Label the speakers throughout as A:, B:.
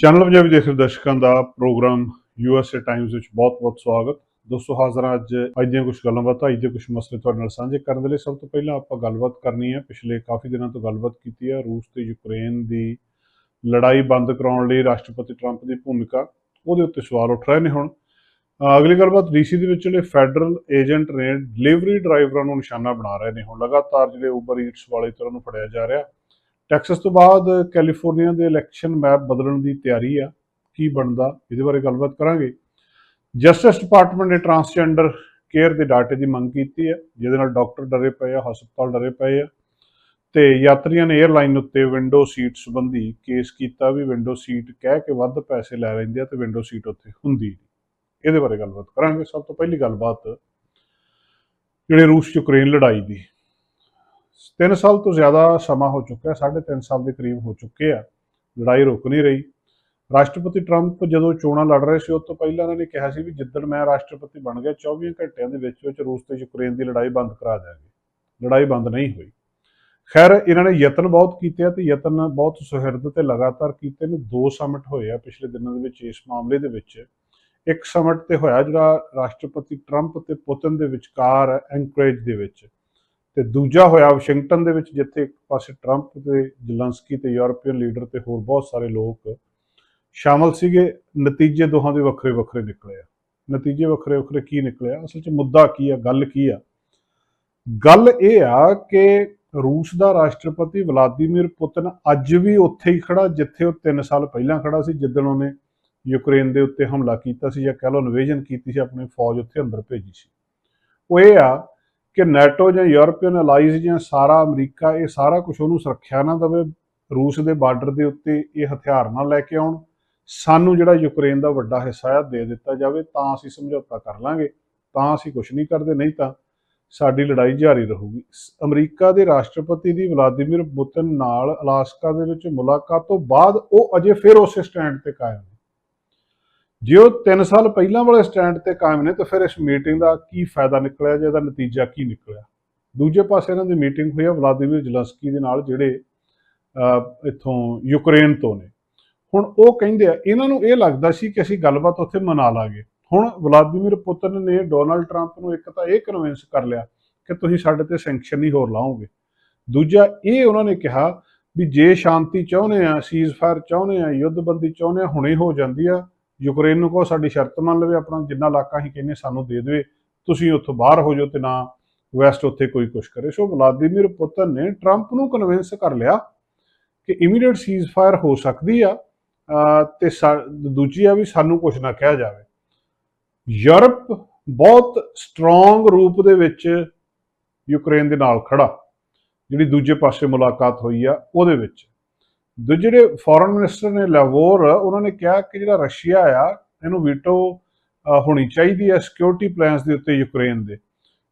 A: Channel Punjabi ਦੇਖ ਰਹੇ ਦਰਸ਼ਕਾਂ ਦਾ ਪ੍ਰੋਗਰਾਮ ਯੂਐਸਏ ਟਾਈਮਜ਼ ਵਿੱਚ ਬਹੁਤ-ਬਹੁਤ ਸਵਾਗਤ। ਦੋਸਤੋ, ਹਾਜ਼ਰ ਅੱਜ ਅੱਜ ਦੀਆਂ ਕੁਝ ਗੱਲਾਂ ਬਾਤਾਂ ਅੱਜ ਦੇ ਕੁਝ ਮਸਲੇ ਤੁਹਾਡੇ ਨਾਲ ਸਾਂਝੇ ਕਰਨ ਦੇ ਲਈ। ਸਭ ਤੋਂ ਪਹਿਲਾਂ ਆਪਾਂ ਗੱਲਬਾਤ ਕਰਨੀ ਹੈ। ਪਿਛਲੇ ਕਾਫੀ ਦਿਨਾਂ ਤੋਂ ਗੱਲਬਾਤ ਕੀਤੀ ਹੈ ਰੂਸ ਤੇ ਯੂਕਰੇਨ ਦੀ ਲੜਾਈ ਬੰਦ ਕਰਾਉਣ ਲਈ ਰਾਸ਼ਟਰਪਤੀ ਟਰੰਪ ਦੀ ਭੂਮਿਕਾ। ਉਹਦੇ ਉੱਤੇ ਸਵਾਲ ਉੱਠ ਰਹੇ ਨੇ ਹੁਣ। ਅਗਲੀ ਗੱਲਬਾਤ ਡੀਸੀ ਦੇ ਵਿੱਚ ਜਿਹੜੇ ਫੈਡਰਲ ਏਜੰਟ ਨੇ, ਡਿਲੀਵਰੀ ਡਰਾਈਵਰਾਂ ਨੂੰ ਨਿਸ਼ਾਨਾ ਬਣਾ ਰਹੇ ਨੇ ਹੁਣ। ਲਗਾਤਾਰ ਜਿਹੜੇ ਉਬਰ ਈਟਸ ਵਾਲੇ ਤਰ੍ਹਾਂ ਨੂੰ ਫੜਿਆ ਜਾ ਰਿਹਾ। ਟੈਕਸਸ ਤੋਂ ਬਾਅਦ ਕੈਲੀਫੋਰਨੀਆ ਦੇ ਇਲੈਕਸ਼ਨ ਮੈਪ ਬਦਲਣ ਦੀ ਤਿਆਰੀ ਆ, ਕੀ ਬਣਦਾ, ਇਹਦੇ ਬਾਰੇ ਗੱਲਬਾਤ ਕਰਾਂਗੇ। ਜਸਟਿਸ ਡਿਪਾਰਟਮੈਂਟ ਨੇ ਟਰਾਂਸਜੈਂਡਰ ਕੇਅਰ ਦੇ ਡਾਟੇ ਦੀ ਮੰਗ ਕੀਤੀ ਹੈ ਜਿਹਦੇ ਨਾਲ ਡਾਕਟਰ ਡਰੇ ਪਏ ਆ, ਹਸਪਤਾਲ ਡਰੇ ਪਏ ਆ, ਤੇ ਯਾਤਰੀਆਂ ਨੇ 에ਅਰਲਾਈਨ ਉੱਤੇ ਵਿੰਡੋ ਸੀਟ ਸੰਬੰਧੀ ਕੇਸ ਕੀਤਾ ਵੀ ਵਿੰਡੋ ਸੀਟ ਕਹਿ ਕੇ ਵੱਧ ਪੈਸੇ ਲੈ ਲੈਂਦੇ ਆ ਤੇ ਵਿੰਡੋ ਸੀਟ ਉੱਥੇ ਹੁੰਦੀ ਨਹੀਂ। ਇਹਦੇ ਬਾਰੇ ਗੱਲਬਾਤ ਕਰਾਂਗੇ। ਸਭ ਤੋਂ ਪਹਿਲੀ ਗੱਲਬਾਤ, ਜਿਹੜੇ ਰੂਸ ਯੂਕਰੇਨ ਲੜਾਈ ਦੀ। ਤਿੰਨ ਸਾਲ ਤੋਂ ਜ਼ਿਆਦਾ ਸਮਾਂ ਹੋ ਚੁੱਕਾ ਹੈ ਸਾਢੇ ਤਿੰਨ ਸਾਲ ਦੇ ਕਰੀਬ ਹੋ ਚੁੱਕੇ ਆ। ਲੜਾਈ ਰੁਕ ਨਹੀਂ ਰਹੀ। ਰਾਸ਼ਟਰਪਤੀ ਟਰੰਪ ਜਦੋਂ ਚੋਣਾਂ ਲੜ ਰਹੇ ਸੀ ਉਸ ਤੋਂ ਪਹਿਲਾਂ ਇਹਨਾਂ ਨੇ ਕਿਹਾ ਸੀ ਵੀ ਜਿੱਦਣ ਮੈਂ ਰਾਸ਼ਟਰਪਤੀ ਬਣ ਗਿਆ 24 ਘੰਟਿਆਂ ਦੇ ਵਿੱਚ ਵਿੱਚ ਰੂਸ ਤੇ ਯੂਕਰੇਨ ਦੀ ਲੜਾਈ ਬੰਦ ਕਰਾ ਦਿਆਂਗੇ। ਲੜਾਈ ਬੰਦ ਨਹੀਂ ਹੋਈ। ਖੈਰ, ਇਹਨਾਂ ਨੇ ਯਤਨ ਬਹੁਤ ਕੀਤੇ ਆ ਤੇ ਯਤਨ ਬਹੁਤ ਸੁਹਿਰਦ ਤੇ ਲਗਾਤਾਰ ਕੀਤੇ ਨੇ। ਦੋ ਸਮਿਟ ਹੋਏ ਆ ਪਿਛਲੇ ਦਿਨਾਂ ਦੇ ਵਿੱਚ, ਇਸ ਮਾਮਲੇ ਦੇ ਵਿੱਚ। ਇੱਕ ਸਮਿਟ ਤੇ ਹੋਇਆ ਜਿਹੜਾ ਰਾਸ਼ਟਰਪਤੀ ਟਰੰਪ ਤੇ ਪੁਤਿਨ ਦੇ ਵਿਚਕਾਰ ਐਂਕਰੇਜ ਦੇ ਵਿੱਚ। ਤੇ ਦੂਜਾ ਹੋਇਆ ਵਾਸ਼ਿੰਗਟਨ ਦੇ ਵਿੱਚ, ਜਿੱਥੇ ਇੱਕ ਪਾਸੇ ਟਰੰਪ ਤੇ ਜ਼ਲੰਸਕੀ ਤੇ ਯੂਰਪੀਅਨ ਲੀਡਰ ਤੇ ਹੋਰ ਬਹੁਤ ਸਾਰੇ ਲੋਕ ਸ਼ਾਮਲ ਸੀਗੇ, ਨਤੀਜੇ ਦੋਹਾਂ ਦੇ ਵੱਖਰੇ ਵੱਖਰੇ ਨਿਕਲੇ ਆ। ਨਤੀਜੇ ਵੱਖਰੇ ਵੱਖਰੇ ਕੀ ਨਿਕਲੇ ਆ? ਅਸਲ 'ਚ ਮੁੱਦਾ ਕੀ ਆ? ਗੱਲ ਕੀ ਆ? ਗੱਲ ਇਹ ਆ ਕਿ ਰੂਸ ਦਾ ਰਾਸ਼ਟਰਪਤੀ ਵਲਾਦੀਮੀਰ ਪੁਤਿਨ ਅੱਜ ਵੀ ਉੱਥੇ ਹੀ ਖੜਾ, ਜਿੱਥੇ ਉਹ 3 ਸਾਲ ਪਹਿਲਾਂ ਖੜਾ ਸੀ, ਜਿੱਦਣ ਉਹਨੇ ਯੂਕਰੇਨ ਦੇ ਉੱਤੇ ਹਮਲਾ ਕੀਤਾ ਸੀ ਜਾਂ ਕਹਿ ਲਓ ਇਨਵੇਜਨ ਕੀਤੀ ਸੀ, ਆਪਣੀ ਫੌਜ ਉੱਥੇ ਅੰਦਰ ਭੇਜੀ ਸੀ। ਉਹ ਇਹ ਆ ਕਿ ਨੈਟੋ ਜਾਂ ਯੂਰਪੀਅਨ ਅਲਾਈਜ਼ ਜਾਂ ਸਾਰਾ ਅਮਰੀਕਾ, ਇਹ ਸਾਰਾ ਕੁਝ ਉਹਨੂੰ ਸੁਰੱਖਿਆ ਨਾ ਦੇਵੇ, ਰੂਸ ਦੇ ਬਾਰਡਰ ਦੇ ਉੱਤੇ ਇਹ ਹਥਿਆਰ ਨਾ ਲੈ ਕੇ ਆਉਣ। ਸਾਨੂੰ ਜਿਹੜਾ ਯੂਕਰੇਨ ਦਾ ਵੱਡਾ ਹਿੱਸਾ ਆ, ਦੇ ਦਿੱਤਾ ਜਾਵੇ, ਤਾਂ ਅਸੀਂ ਸਮਝੌਤਾ ਕਰ ਲਾਂਗੇ। ਤਾਂ ਅਸੀਂ ਕੁਝ ਨਹੀਂ ਕਰਦੇ, ਨਹੀਂ ਤਾਂ ਸਾਡੀ ਲੜਾਈ ਜਾਰੀ ਰਹੂਗੀ। ਅਮਰੀਕਾ ਦੇ ਰਾਸ਼ਟਰਪਤੀ ਦੀ ਵਲਾਦੀਮੀਰ ਪੁਤਿਨ ਨਾਲ ਅਲਾਸਕਾ ਦੇ ਵਿੱਚ ਮੁਲਾਕਾਤ ਤੋਂ ਬਾਅਦ ਉਹ ਅਜੇ ਫਿਰ ਉਸੇ ਸਟੈਂਡ ਤੇ ਕਾਇਮ ਜੇ ਉਹ 3 ਸਾਲ ਪਹਿਲਾਂ ਵਾਲੇ ਸਟੈਂਡ ਤੇ ਕਾਇਮ ਨੇ ਤਾਂ ਫਿਰ ਇਸ ਮੀਟਿੰਗ ਦਾ ਕੀ ਫਾਇਦਾ ਨਿਕਲਿਆ ਜਾਂ ਇਹਦਾ ਨਤੀਜਾ ਕੀ ਨਿਕਲਿਆ? ਦੂਜੇ ਪਾਸੇ ਇਹਨਾਂ ਦੀ ਮੀਟਿੰਗ ਹੋਈ ਆ ਵਲਾਦੀਮੀਰ ਜ਼ਲੰਸਕੀ ਦੇ ਨਾਲ ਜਿਹੜੇ ਅਹ, ਇੱਥੋਂ ਯੂਕਰੇਨ ਤੋਂ ਨੇ। ਹੁਣ ਉਹ ਕਹਿੰਦੇ ਆ ਇਹਨਾਂ ਨੂੰ ਇਹ ਲੱਗਦਾ ਸੀ ਕਿ ਅਸੀਂ ਗੱਲਬਾਤ ਉੱਥੇ ਮਨਾ ਲਾਂਗੇ। ਹੁਣ ਵਲਾਦੀਮੀਰ ਪੁਤਨ ਨੇ ਡੋਨਲਡ ਟਰੰਪ ਨੂੰ ਇੱਕ ਤਾਂ ਇਹ ਕਨਵਿੰਸ ਕਰ ਲਿਆ ਕਿ ਤੁਸੀਂ ਸਾਡੇ ਤੇ ਸੈਂਕਸ਼ਨ ਨਹੀਂ ਹੋਰ ਲਾਓਗੇ। ਦੂਜਾ ਇਹ ਉਹਨਾਂ ਨੇ ਕਿਹਾ ਵੀ ਜੇ ਸ਼ਾਂਤੀ ਚਾਹੁੰਦੇ ਆ ਸੀਜ਼ਫਾਇਰ ਚਾਹੁੰਦੇ ਆ ਯੁੱਧਬੰਦੀ ਚਾਹੁੰਦੇ ਆ ਹੁਣੇ ਹੋ ਜਾਂਦੀ ਆ ਯੂਕਰੇਨ ਨੂੰ ਕਹੋ, ਸਾਡੀ ਸ਼ਰਤ ਮੰਨ ਲਵੇ, ਆਪਣਾ ਜਿੰਨਾ ਇਲਾਕਾ ਹੀ ਕਹਿੰਦੇ ਸਾਨੂੰ ਦੇ ਦੇਵੇ। ਤੁਸੀਂ ਉੱਥੋਂ ਬਾਹਰ ਹੋ ਜਾਓ ਤੇ ਨਾ ਵੈਸਟ ਉੱਥੇ ਕੋਈ ਕੁਛ ਕਰੇ। ਸੋ ਵਲਾਦੀਮੀਰ ਪੁਤਨ ਨੇ ਟਰੰਪ ਨੂੰ ਕਨਵਿੰਸ ਕਰ ਲਿਆ ਕਿ ਇਮੀਡੀਏਟ ਸੀਜ਼ਫਾਇਰ ਹੋ ਸਕਦੀ ਆ, ਅਹ, ਤੇ ਸਾ- ਦੂਜੀ ਆ ਵੀ ਸਾਨੂੰ ਕੁਝ ਨਾ ਕਿਹਾ ਜਾਵੇ। ਯੂਰਪ ਬਹੁਤ ਸਟਰੋਂਗ ਰੂਪ ਦੇ ਵਿੱਚ ਯੂਕਰੇਨ ਦੇ ਨਾਲ ਖੜਾ, ਜਿਹੜੀ ਦੂਜੇ ਪਾਸੇ ਮੁਲਾਕਾਤ ਹੋਈ ਆ, ਉਹਦੇ ਵਿੱਚ। ਦੂਜੇ ਫੋਰਨ ਮਿਨਿਸਟਰ ਨੇ ਲਾਵੋਰ ਉਹਨਾਂ ਨੇ ਕਿਹਾ ਕਿ ਜਿਹੜਾ ਰਸ਼ੀਆ ਆ, ਇਹਨੂੰ ਵੀਟੋ ਹੋਣੀ ਚਾਹੀਦੀ ਹੈ ਸਿਕਿਉਰਿਟੀ ਪਲਾਨਸ ਦੇ ਉੱਤੇ ਯੂਕਰੇਨ ਦੇ।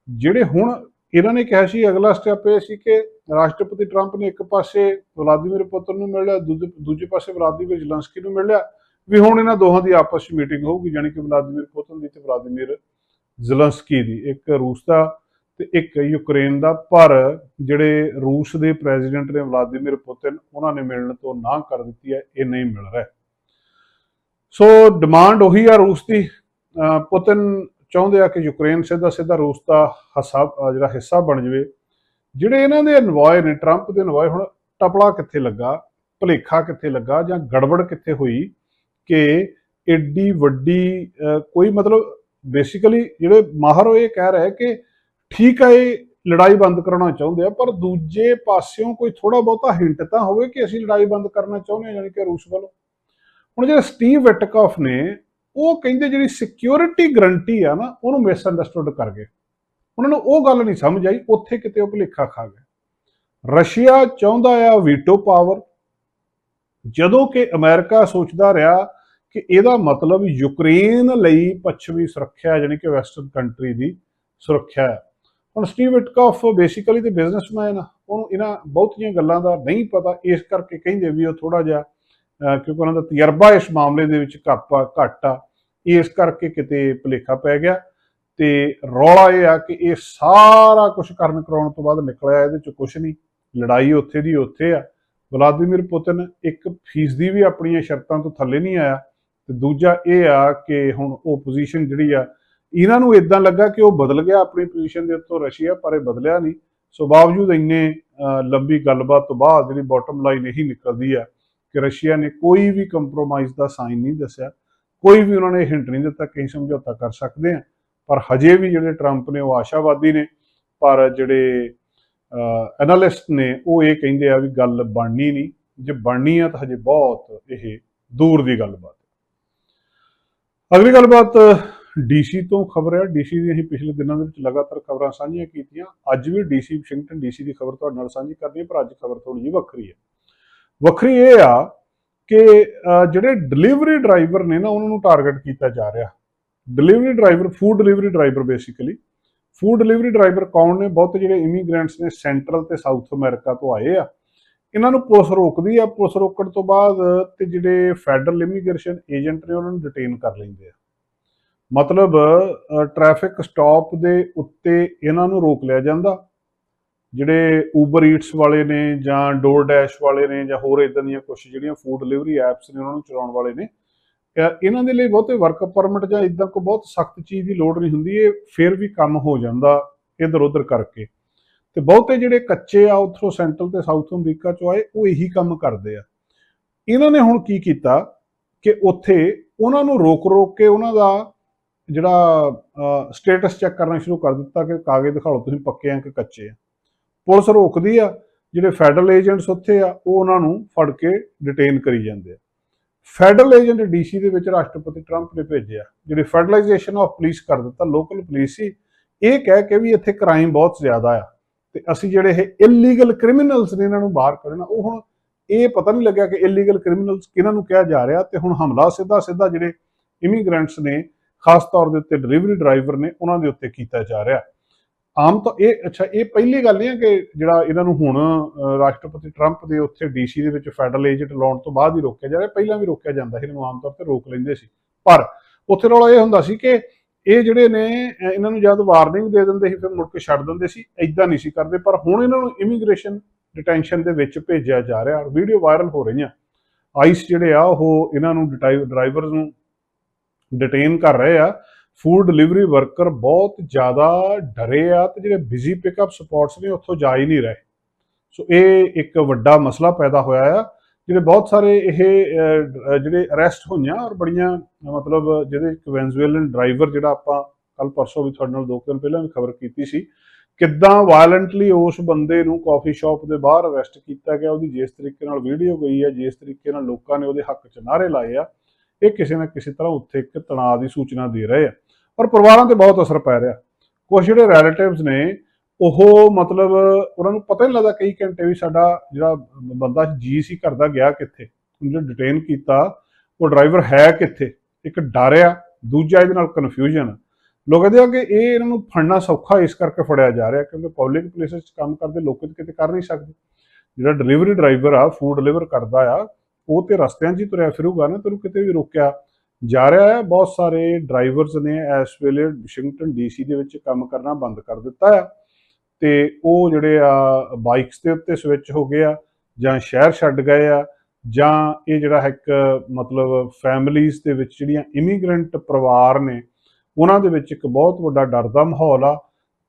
A: ਜਿਹੜੇ ਹੁਣ ਇਹਨਾਂ ਨੇ ਕਿਹਾ ਸੀ, ਅਗਲਾ ਸਟੈਪ ਇਹ ਸੀ ਕਿ ਰਾਸ਼ਟਰਪਤੀ ਟਰੰਪ ਨੇ ਇੱਕ ਪਾਸੇ ਵਲਾਦੀਮੀਰ ਪੁਤਨ ਨੂੰ ਮਿਲ ਲਿਆ, ਦੂਜੇ ਦੂਜੇ ਪਾਸੇ ਵਲਾਦੀਮੀਰ ਜ਼ਲੰਸਕੀ ਨੂੰ ਮਿਲ ਲਿਆ, ਵੀ ਹੁਣ ਇਹਨਾਂ ਦੋਹਾਂ ਦੀ ਆਪਸ ਵਿੱਚ ਮੀਟਿੰਗ ਹੋਊਗੀ, ਜਾਣੀ ਕਿ ਵਲਾਦੀਮੀਰ ਪੁਤਨ ਦੀ ਤੇ ਵਲਾਦੀਮੀਰ ਜ਼ਲੰਸਕੀ ਦੀ। ਇੱਕ ਰੂਸ ਦਾ ਤੇ ਇੱਕ ਯੂਕਰੇਨ ਦਾ, ਪਰ ਜਿਹੜੇ ਰੂਸ ਦੇ ਪ੍ਰੈਜ਼ੀਡੈਂਟ ਨੇ ਵਲਾਦੀਮੀਰ ਪੁਤਿਨ, ਉਹਨਾਂ ਨੇ ਮਿਲਣ ਤੋਂ ਨਾ ਕਰ ਦਿੱਤੀ ਹੈ, ਇਹ ਨਹੀਂ ਮਿਲ ਰਿਹਾ। ਸੋ ਡਿਮਾਂਡ ਉਹੀ ਆ ਰੂਸ ਦੀ। ਪੁਤਿਨ ਚਾਹੁੰਦੇ ਆ ਕਿ ਯੂਕਰੇਨ ਸਿੱਧਾ ਸਿੱਧਾ ਰੂਸ ਦਾ ਹਿੱਸਾ, ਜਿਹੜਾ ਹਿੱਸਾ ਬਣ ਜਾਵੇ। ਜਿਹੜੇ ਇਹਨਾਂ ਦੇ ਅਨਵਾਏ ਨੇ ਟਰੰਪ ਦੇ ਅਨਵਾਏ ਹੁਣ ਟਪਲਾ ਕਿੱਥੇ ਲੱਗਾ, ਭਲੇਖਾ ਕਿੱਥੇ ਲੱਗਾ, ਜਾਂ ਗੜਬੜ ਕਿੱਥੇ ਹੋਈ ਕਿ ਐਡੀ ਵੱਡੀ ਕੋਈ ਮਤਲਬ ਬੇਸਿਕਲੀ ਜਿਹੜੇ ਮਾਹਰ ਉਹ ਇਹ ਕਹਿ ਰਿਹਾ ਕਿ ਠੀਕ ਹੈ ਇਹ ਲੜਾਈ ਬੰਦ ਕਰਾਉਣਾ ਚਾਹੁੰਦੇ ਆ ਪਰ ਦੂਜੇ ਪਾਸਿਓਂ ਕੋਈ ਥੋੜਾ ਬਹੁਤਾ ਹਿੰਟ ਤਾਂ ਹੋਵੇ ਕਿ ਅਸੀਂ ਲੜਾਈ ਬੰਦ ਕਰਨਾ ਚਾਹੁੰਦੇ ਹਾਂ ਯਾਨੀ ਕਿ ਰੂਸ ਵੱਲੋਂ। ਹੁਣ ਜਿਹੜੇ ਸਟੀਵ ਵਿਟਕੌਫ ਨੇ ਉਹ ਕਹਿੰਦੇ ਜਿਹੜੀ ਸਿਕਿਉਰਿਟੀ ਗਰੰਟੀ ਆ ਨਾ ਉਹਨੂੰ ਮਿਸ ਅੰਡਰਸਟੂਡ ਕਰ ਗਏ। ਉਹਨਾਂ ਨੂੰ ਉਹ ਗੱਲ ਨਹੀਂ ਸਮਝ ਆਈ ਉੱਥੇ ਕਿਤੇ ਉਹ ਭੁਲੇਖਾ ਖਾ ਗਏ। ਰਸ਼ੀਆ ਚਾਹੁੰਦਾ ਆ ਵੀਟੋ ਪਾਵਰ ਜਦੋਂ ਕਿ ਅਮਰੀਕਾ ਸੋਚਦਾ ਰਿਹਾ ਕਿ ਇਹਦਾ ਮਤਲਬ ਯੂਕਰੇਨ ਲਈ ਪੱਛਮੀ ਸੁਰੱਖਿਆ ਹੈ, ਜਾਣੀ ਕਿ ਵੈਸਟਰਨ ਕੰਟਰੀ ਦੀ ਸੁਰੱਖਿਆ ਹੈ ਹੁਣ ਸਟੀਵ ਵਿਟਕੌਫ ਬੇਸਿਕਲੀ ਤੇ ਬਿਜ਼ਨਸਮੈਨ ਉਹਨੂੰ ਇਹਨਾਂ ਬਹੁਤੀਆਂ ਗੱਲਾਂ ਦਾ ਨਹੀਂ ਪਤਾ। ਇਸ ਕਰਕੇ ਕਹਿੰਦੇ ਵੀ ਉਹ ਥੋੜਾ ਜਿਹਾ ਕਿਉਂਕਿ ਉਹਨਾਂ ਦਾ ਤਜਰਬਾ ਇਸ ਮਾਮਲੇ ਦੇ ਵਿੱਚ ਘੱਟ ਘੱਟ ਆ। ਇਸ ਕਰਕੇ ਕਿਤੇ ਭੁਲੇਖਾ ਪੈ ਗਿਆ। ਤੇ ਰੌਲਾ ਇਹ ਆ ਕਿ ਇਹ ਸਾਰਾ ਕੁਝ ਕਰਨ ਕਰਾਉਣ ਤੋਂ ਬਾਅਦ ਨਿਕਲਿਆ ਇਹਦੇ ਚ ਕੁਝ ਨਹੀਂ। ਲੜਾਈ ਉੱਥੇ ਦੀ ਉੱਥੇ ਆ। ਵਲਾਦੀਮੀਰ ਪੁਤਿਨ ਇੱਕ ਫੀਸਦੀ ਵੀ ਆਪਣੀਆਂ ਸ਼ਰਤਾਂ ਤੋਂ ਥੱਲੇ ਨਹੀਂ ਆਇਆ। ਤੇ ਦੂਜਾ ਇਹ ਆ ਕਿ ਹੁਣ ਉਹ ਪੋਜੀਸ਼ਨ ਜਿਹੜੀ ਆ ਇਹਨਾਂ ਨੂੰ ਇਦਾਂ ਲੱਗਾ ਕਿ ਉਹ ਬਦਲ ਗਿਆ ਆਪਣੀ ਪੋਜੀਸ਼ਨ ਦੇ ਉੱਤੋਂ ਰਸ਼ੀਆ, ਪਰ ਇਹ ਬਦਲਿਆ ਨਹੀਂ। ਸੋ ਬਾਵਜੂਦ ਇੰਨੇ ਲੰਬੀ ਗੱਲਬਾਤ ਤੋਂ ਬਾਅਦ ਜਿਹੜੀ ਬਾਟਮ ਲਾਈਨ ਇਹੀ ਨਿਕਲਦੀ ਆ ਕਿ ਰਸ਼ੀਆ ਨੇ ਕੋਈ ਵੀ ਕੰਪਰੋਮਾਈਜ਼ ਦਾ ਸਾਈਨ ਨਹੀਂ ਦੱਸਿਆ। ਕੋਈ ਵੀ ਉਹਨਾਂ ਨੇ ਹਿੰਟ ਨਹੀਂ ਦਿੱਤਾ ਕਿ ਸਮਝੌਤਾ ਕਰ ਸਕਦੇ ਆ। ਪਰ ਹਜੇ ਵੀ ਜਿਹੜੇ ਟਰੰਪ ਨੇ ਉਹ ਆਸ਼ਾਵਾਦੀ ਨੇ, ਪਰ ਜਿਹੜੇ ਐਨਾਲਿਸਟ ਨੇ ਉਹ ਇਹ ਕਹਿੰਦੇ ਆ ਵੀ ਗੱਲ ਬਣਨੀ ਨਹੀਂ। ਜੇ ਬਣਨੀ ਆ ਤਾਂ ਹਜੇ ਬਹੁਤ ਇਹ ਦੂਰ ਦੀ ਗੱਲਬਾਤ ਹੈ। ਅਗਲੀ ਗੱਲਬਾਤ ਡੀਸੀ ਤੋਂ ਖਬਰ ਹੈ ਡੀਸੀ ਦੀ ਅਸੀਂ ਪਿਛਲੇ ਦਿਨਾਂ ਦੇ ਵਿੱਚ ਲਗਾਤਾਰ ਖਬਰਾਂ ਸਾਂਝੀਆਂ ਕੀਤੀਆਂ। ਅੱਜ ਵੀ ਡੀਸੀ ਵਾਸ਼ਿੰਗਟਨ ਡੀਸੀ ਦੀ ਖਬਰ ਤੁਹਾਡੇ ਨਾਲ ਸਾਂਝੀ ਕਰਨੀ ਹੈ, ਪਰ ਅੱਜ ਖਬਰ ਥੋੜੀ ਜਿਹੀ ਵੱਖਰੀ ਹੈ। ਵੱਖਰੀ ਇਹ ਆ ਕਿ ਜਿਹੜੇ ਡਿਲੀਵਰੀ ਡਰਾਈਵਰ ਨੇ ਨਾ, ਉਹਨਾਂ ਨੂੰ ਟਾਰਗੇਟ ਕੀਤਾ ਜਾ ਰਿਹਾ। Delivery driver food delivery driver basically food delivery driver ਕੌਣ ਨੇ? ਬਹੁਤ ਜਿਹੜੇ ਇਮੀਗ੍ਰੈਂਟਸ ਨੇ ਸੈਂਟਰਲ ਤੇ ਸਾਊਥ ਅਮਰੀਕਾ ਤੋਂ ਆਏ ਆ। ਇਹਨਾਂ ਨੂੰ ਪੁਲਿਸ ਰੋਕਦੀ ਆ। ਪੁਲਿਸ ਰੋਕਣ ਤੋਂ ਬਾਅਦ ਤੇ ਜਿਹੜੇ ਫੈਡਰਲ ਇਮੀਗ੍ਰੇਸ਼ਨ ਏਜੰਟ ਨੇ, ਉਹਨਾਂ ਨੂੰ ਡਿਟੇਨ ਕਰ ਲੈਂਦੇ ਆ। ਮਤਲਬ ਟ੍ਰੈਫਿਕ ਸਟਾਪ ਦੇ ਉੱਤੇ ਇਹਨਾਂ ਨੂੰ ਰੋਕ ਲਿਆ ਜਾਂਦਾ। ਜਿਹੜੇ ਊਬਰ ਈਟਸ ਵਾਲੇ ਨੇ ਜਾਂ ਡੋਰ ਡੈਸ਼ ਵਾਲੇ ਨੇ ਜਾਂ ਹੋਰ ਇਦਾਂ ਦੀਆਂ ਕੁਝ ਜਿਹੜੀਆਂ ਫੂਡ ਡਿਲੀਵਰੀ ਐਪਸ ਨੇ ਉਹਨਾਂ ਨੂੰ ਚਲਾਉਣ ਵਾਲੇ ਨੇ ਇਹਨਾਂ ਦੇ ਲਈ ਬਹੁਤੇ ਵਰਕ ਪਰਮਿਟ ਜਾਂ ਇਦਾਂ ਕੋ ਬਹੁਤ ਸਖਤ ਚੀਜ਼ ਦੀ ਲੋੜ ਨਹੀਂ ਹੁੰਦੀ, ਇਹ ਫਿਰ ਵੀ ਕੰਮ ਹੋ ਜਾਂਦਾ ਇਧਰ ਉਧਰ ਕਰਕੇ। ਤੇ ਬਹੁਤੇ ਜਿਹੜੇ ਕੱਚੇ ਆ ਉਥੋਂ ਸੈਂਟਰਲ ਤੇ ਸਾਊਥ ਅਮਰੀਕਾ ਚੋਂ ਆਏ, ਉਹ ਇਹੀ ਕੰਮ ਕਰਦੇ ਆ। ਇਹਨਾਂ ਨੇ ਹੁਣ ਕੀ ਕੀਤਾ ਕਿ ਉੱਥੇ ਉਹਨਾਂ ਨੂੰ ਰੋਕ ਰੋਕ ਕੇ ਉਹਨਾਂ ਦਾ ਜਿਹੜਾ ਸਟੇਟਸ ਚੈੱਕ ਕਰਨਾ ਸ਼ੁਰੂ ਕਰ ਦਿੱਤਾ ਕਿ ਕਾਗਜ਼ ਦਿਖਾ ਲਓ, ਤੁਸੀਂ ਪੱਕੇ ਆ ਕਿ ਕੱਚੇ ਆ। ਪੁਲਿਸ ਰੋਕਦੀ ਆ, ਜਿਹੜੇ ਫੈਡਰਲ ਏਜੰਟਸ ਉੱਥੇ ਆ, ਉਹ ਉਹਨਾਂ ਨੂੰ ਫੜ ਕੇ ਡਿਟੇਨ ਕਰੀ ਜਾਂਦੇ ਆ। ਫੈਡਰਲ ਏਜੰਟ ਡੀਸੀ ਦੇ ਵਿੱਚ ਰਾਸ਼ਟਰਪਤੀ ਟਰੰਪ ਨੇ ਭੇਜਿਆ, ਜਿਹੜੀ ਫੈਡਰਲਾਈਜੇਸ਼ਨ ਆਫ ਪੁਲਿਸ ਕਰ ਦਿੱਤਾ ਲੋਕਲ ਪੁਲਿਸ ਸੀ। ਇਹ ਕਹਿ ਕੇ ਵੀ ਇੱਥੇ ਕ੍ਰਾਈਮ ਬਹੁਤ ਜ਼ਿਆਦਾ ਆ, ਤੇ ਅਸੀਂ ਜਿਹੜੇ ਇਹ ਇਲੀਗਲ ਕ੍ਰਿਮੀਨਲਸ ਨੇ ਇਹਨਾਂ ਨੂੰ ਬਾਹਰ ਕੱਢਣਾ, ਉਹ ਹੁਣ ਇਹ ਪਤਾ ਨਹੀਂ ਲੱਗਿਆ ਕਿ ਇਲੀਗਲ ਕ੍ਰਿਮੀਨਲਸ ਕਿਹਨਾਂ ਨੂੰ ਕਿਹਾ ਜਾ ਰਿਹਾ, ਤੇ ਹੁਣ ਹਮਲਾ ਸਿੱਧਾ ਸਿੱਧਾ ਜਿਹੜੇ ਇਮੀਗ੍ਰੈਂਟਸ ਨੇ ਖਾਸ ਤੌਰ ਦੇ ਉੱਤੇ ਡਿਲੀਵਰੀ ਡਰਾਈਵਰ ਨੇ ਉਹਨਾਂ ਦੇ ਉੱਤੇ ਕੀਤਾ ਜਾ ਰਿਹਾ। ਆਮ ਤਾਂ ਇਹ, ਅੱਛਾ, ਇਹ ਪਹਿਲੀ ਗੱਲ ਨਹੀਂ ਹੈ ਕਿ ਜਿਹੜਾ ਇਹਨਾਂ ਨੂੰ ਹੁਣ ਰਾਸ਼ਟਰਪਤੀ ਟਰੰਪ ਦੇ ਉੱਥੇ ਡੀਸੀ ਦੇ ਵਿੱਚ ਫੈਡਰਲ ਏਜੰਟ ਲਾਉਣ ਤੋਂ ਬਾਅਦ ਹੀ ਰੋਕਿਆ ਜਾ ਰਿਹਾ, ਪਹਿਲਾਂ ਵੀ ਰੋਕਿਆ ਜਾਂਦਾ ਸੀ, ਇਹਨਾਂ ਨੂੰ ਆਮ ਤੌਰ ਤੇ ਰੋਕ ਲੈਂਦੇ ਸੀ। ਪਰ ਉੱਥੇ ਰੌਲਾ ਇਹ ਹੁੰਦਾ ਸੀ ਕਿ ਇਹ ਜਿਹੜੇ ਨੇ ਇਹਨਾਂ ਨੂੰ ਜਦ ਵਾਰਨਿੰਗ ਦੇ ਦਿੰਦੇ ਸੀ, ਫਿਰ ਮੁੜ ਕੇ ਛੱਡ ਦਿੰਦੇ ਸੀ ਐਦਾਂ ਨਹੀਂ ਸੀ ਕਰਦੇ। ਪਰ ਹੁਣ ਇਹਨਾਂ ਨੂੰ ਇਮੀਗ੍ਰੇਸ਼ਨ ਡਿਟੈਂਸ਼ਨ ਦੇ ਵਿੱਚ ਭੇਜਿਆ ਜਾ ਰਿਹਾ ਵੀਡੀਓ ਵਾਇਰਲ ਹੋ ਰਹੀਆਂ। ਆਈਸ ਜਿਹੜੇ ਆ, ਉਹ ਇਹਨਾਂ ਨੂੰ ਡਰਾਈਵਰਸ ਨੂੰ ਡਿਟੇਨ ਕਰ ਰਹੇ ਆ। ਫੂਡ ਡਿਲੀਵਰੀ ਵਰਕਰ ਬਹੁਤ ਜ਼ਿਆਦਾ ਡਰੇ ਆ ਤੇ ਜਿਹੜੇ ਬਿਜ਼ੀ ਪਿਕਅਪ ਸਪੌਟਸ ਨੇ ਉੱਥੋਂ ਜਾ ਹੀ ਨਹੀਂ ਰਹੇ। ਸੋ ਇਹ ਇੱਕ ਵੱਡਾ ਮਸਲਾ ਪੈਦਾ ਹੋਇਆ ਆ, ਜਿਹੜੇ ਬਹੁਤ ਸਾਰੇ ਇਹ ਜਿਹੜੇ ਅਰੈਸਟ ਹੋਈਆਂ ਔਰ ਬੜੀਆਂ, ਮਤਲਬ ਜਿਹੜੇ ਇੱਕ ਵੈਨਜ਼ੂਏਲਨ ਡਰਾਈਵਰ ਜਿਹੜਾ ਆਪਾਂ ਕੱਲ ਪਰਸੋਂ ਵੀ ਤੁਹਾਡੇ ਨਾਲ ਦੋ ਕੁ ਦਿਨ ਪਹਿਲਾਂ ਵੀ ਖਬਰ ਕੀਤੀ ਸੀ, ਕਿੱਦਾਂ ਵਾਇਲੈਂਟਲੀ ਉਸ ਬੰਦੇ ਨੂੰ ਕਾਫੀ ਸ਼ਾਪ ਦੇ ਬਾਹਰ ਅਰੈਸਟ ਕੀਤਾ ਗਿਆ, ਉਹਦੀ ਜਿਸ ਤਰੀਕੇ ਨਾਲ ਵੀਡੀਓ ਗਈ ਹੈ ਜਿਸ ਤਰੀਕੇ ਨਾਲ ਲੋਕਾਂ ਨੇ ਉਹਦੇ ਹੱਕ 'ਚ ਨਾਅਰੇ ਲਾਏ ਆ। ਇਹ ਕਿਸੇ ਨਾ ਕਿਸੇ ਤਰ੍ਹਾਂ ਉੱਥੇ ਇੱਕ ਤਣਾਅ ਦੀ ਸੂਚਨਾ ਦੇ ਰਹੇ ਆ। ਪਰ ਪਰਿਵਾਰਾਂ ਤੇ ਬਹੁਤ ਅਸਰ ਪੈ ਰਿਹਾ। ਕੁਝ ਜਿਹੜੇ ਰਿਲੇਟਿਵਸ ਨੇ, ਉਹ ਮਤਲਬ ਉਹਨਾਂ ਨੂੰ ਪਤਾ ਨਹੀਂ ਲੱਗਦਾ ਕਈ ਘੰਟੇ ਵੀ ਸਾਡਾ ਜਿਹੜਾ ਬੰਦਾ ਜੀ ਸੀ ਕਰਦਾ ਗਿਆ ਕਿੱਥੇ। ਹੁਣ ਜੋ ਡਿਟੇਨ ਕੀਤਾ, ਉਹ ਡਰਾਈਵਰ ਹੈ ਕਿੱਥੇ? ਇੱਕ ਡਰ ਆ, ਦੂਜਾ ਇਹਦੇ ਨਾਲ ਕਨਫਿਊਜ਼ਨ ਲੋਕ ਕਹਿੰਦੇ ਆ ਕਿ ਇਹ ਇਹਨਾਂ ਨੂੰ ਫੜਨਾ ਸੌਖਾ ਇਸ ਕਰਕੇ ਫੜਿਆ ਜਾ ਰਿਹਾ ਕਿਉਂਕਿ ਪਬਲਿਕ ਪਲੇਸਸ 'ਚ ਕੰਮ ਕਰਦੇ, ਲੋਕ ਤੇ ਕਿਤੇ ਕਰ ਨਹੀਂ ਸਕਦੇ। ਜਿਹੜਾ ਡਿਲੀਵਰੀ ਡਰਾਈਵਰ ਆ ਫੂਡ ਡਿਲੀਵਰ ਕਰਦਾ ਆ ਉਹ ਤੇ ਰਸਤਿਆਂ 'ਚ ਹੀ ਤੁਰਿਆ ਫਿਰੂਗਾ ਨਾ, ਤੈਨੂੰ ਕਿਤੇ ਵੀ ਰੋਕਿਆ ਜਾ ਰਿਹਾ ਹੈ। ਬਹੁਤ ਸਾਰੇ ਡਰਾਈਵਰਸ ਨੇ ਇਸ ਵੇਲੇ ਵਾਸ਼ਿੰਗਟਨ ਡੀਸੀ ਦੇ ਵਿੱਚ ਕੰਮ ਕਰਨਾ ਬੰਦ ਕਰ ਦਿੱਤਾ ਆ ਤੇ ਉਹ ਜਿਹੜੇ ਆ ਬਾਈਕਸ ਦੇ ਉੱਤੇ ਸਵਿਚ ਹੋ ਗਏ ਆ ਜਾਂ ਸ਼ਹਿਰ ਛੱਡ ਗਏ ਆ ਜਾਂ ਇਹ ਜਿਹੜਾ ਇੱਕ ਮਤਲਬ ਫੈਮਿਲੀਆਂ ਦੇ ਵਿੱਚ ਜਿਹੜੀਆਂ ਇਮੀਗ੍ਰੈਂਟ ਪਰਿਵਾਰ ਨੇ, ਉਹਨਾਂ ਦੇ ਵਿੱਚ ਇੱਕ ਬਹੁਤ ਵੱਡਾ ਡਰ ਦਾ ਮਾਹੌਲ ਆ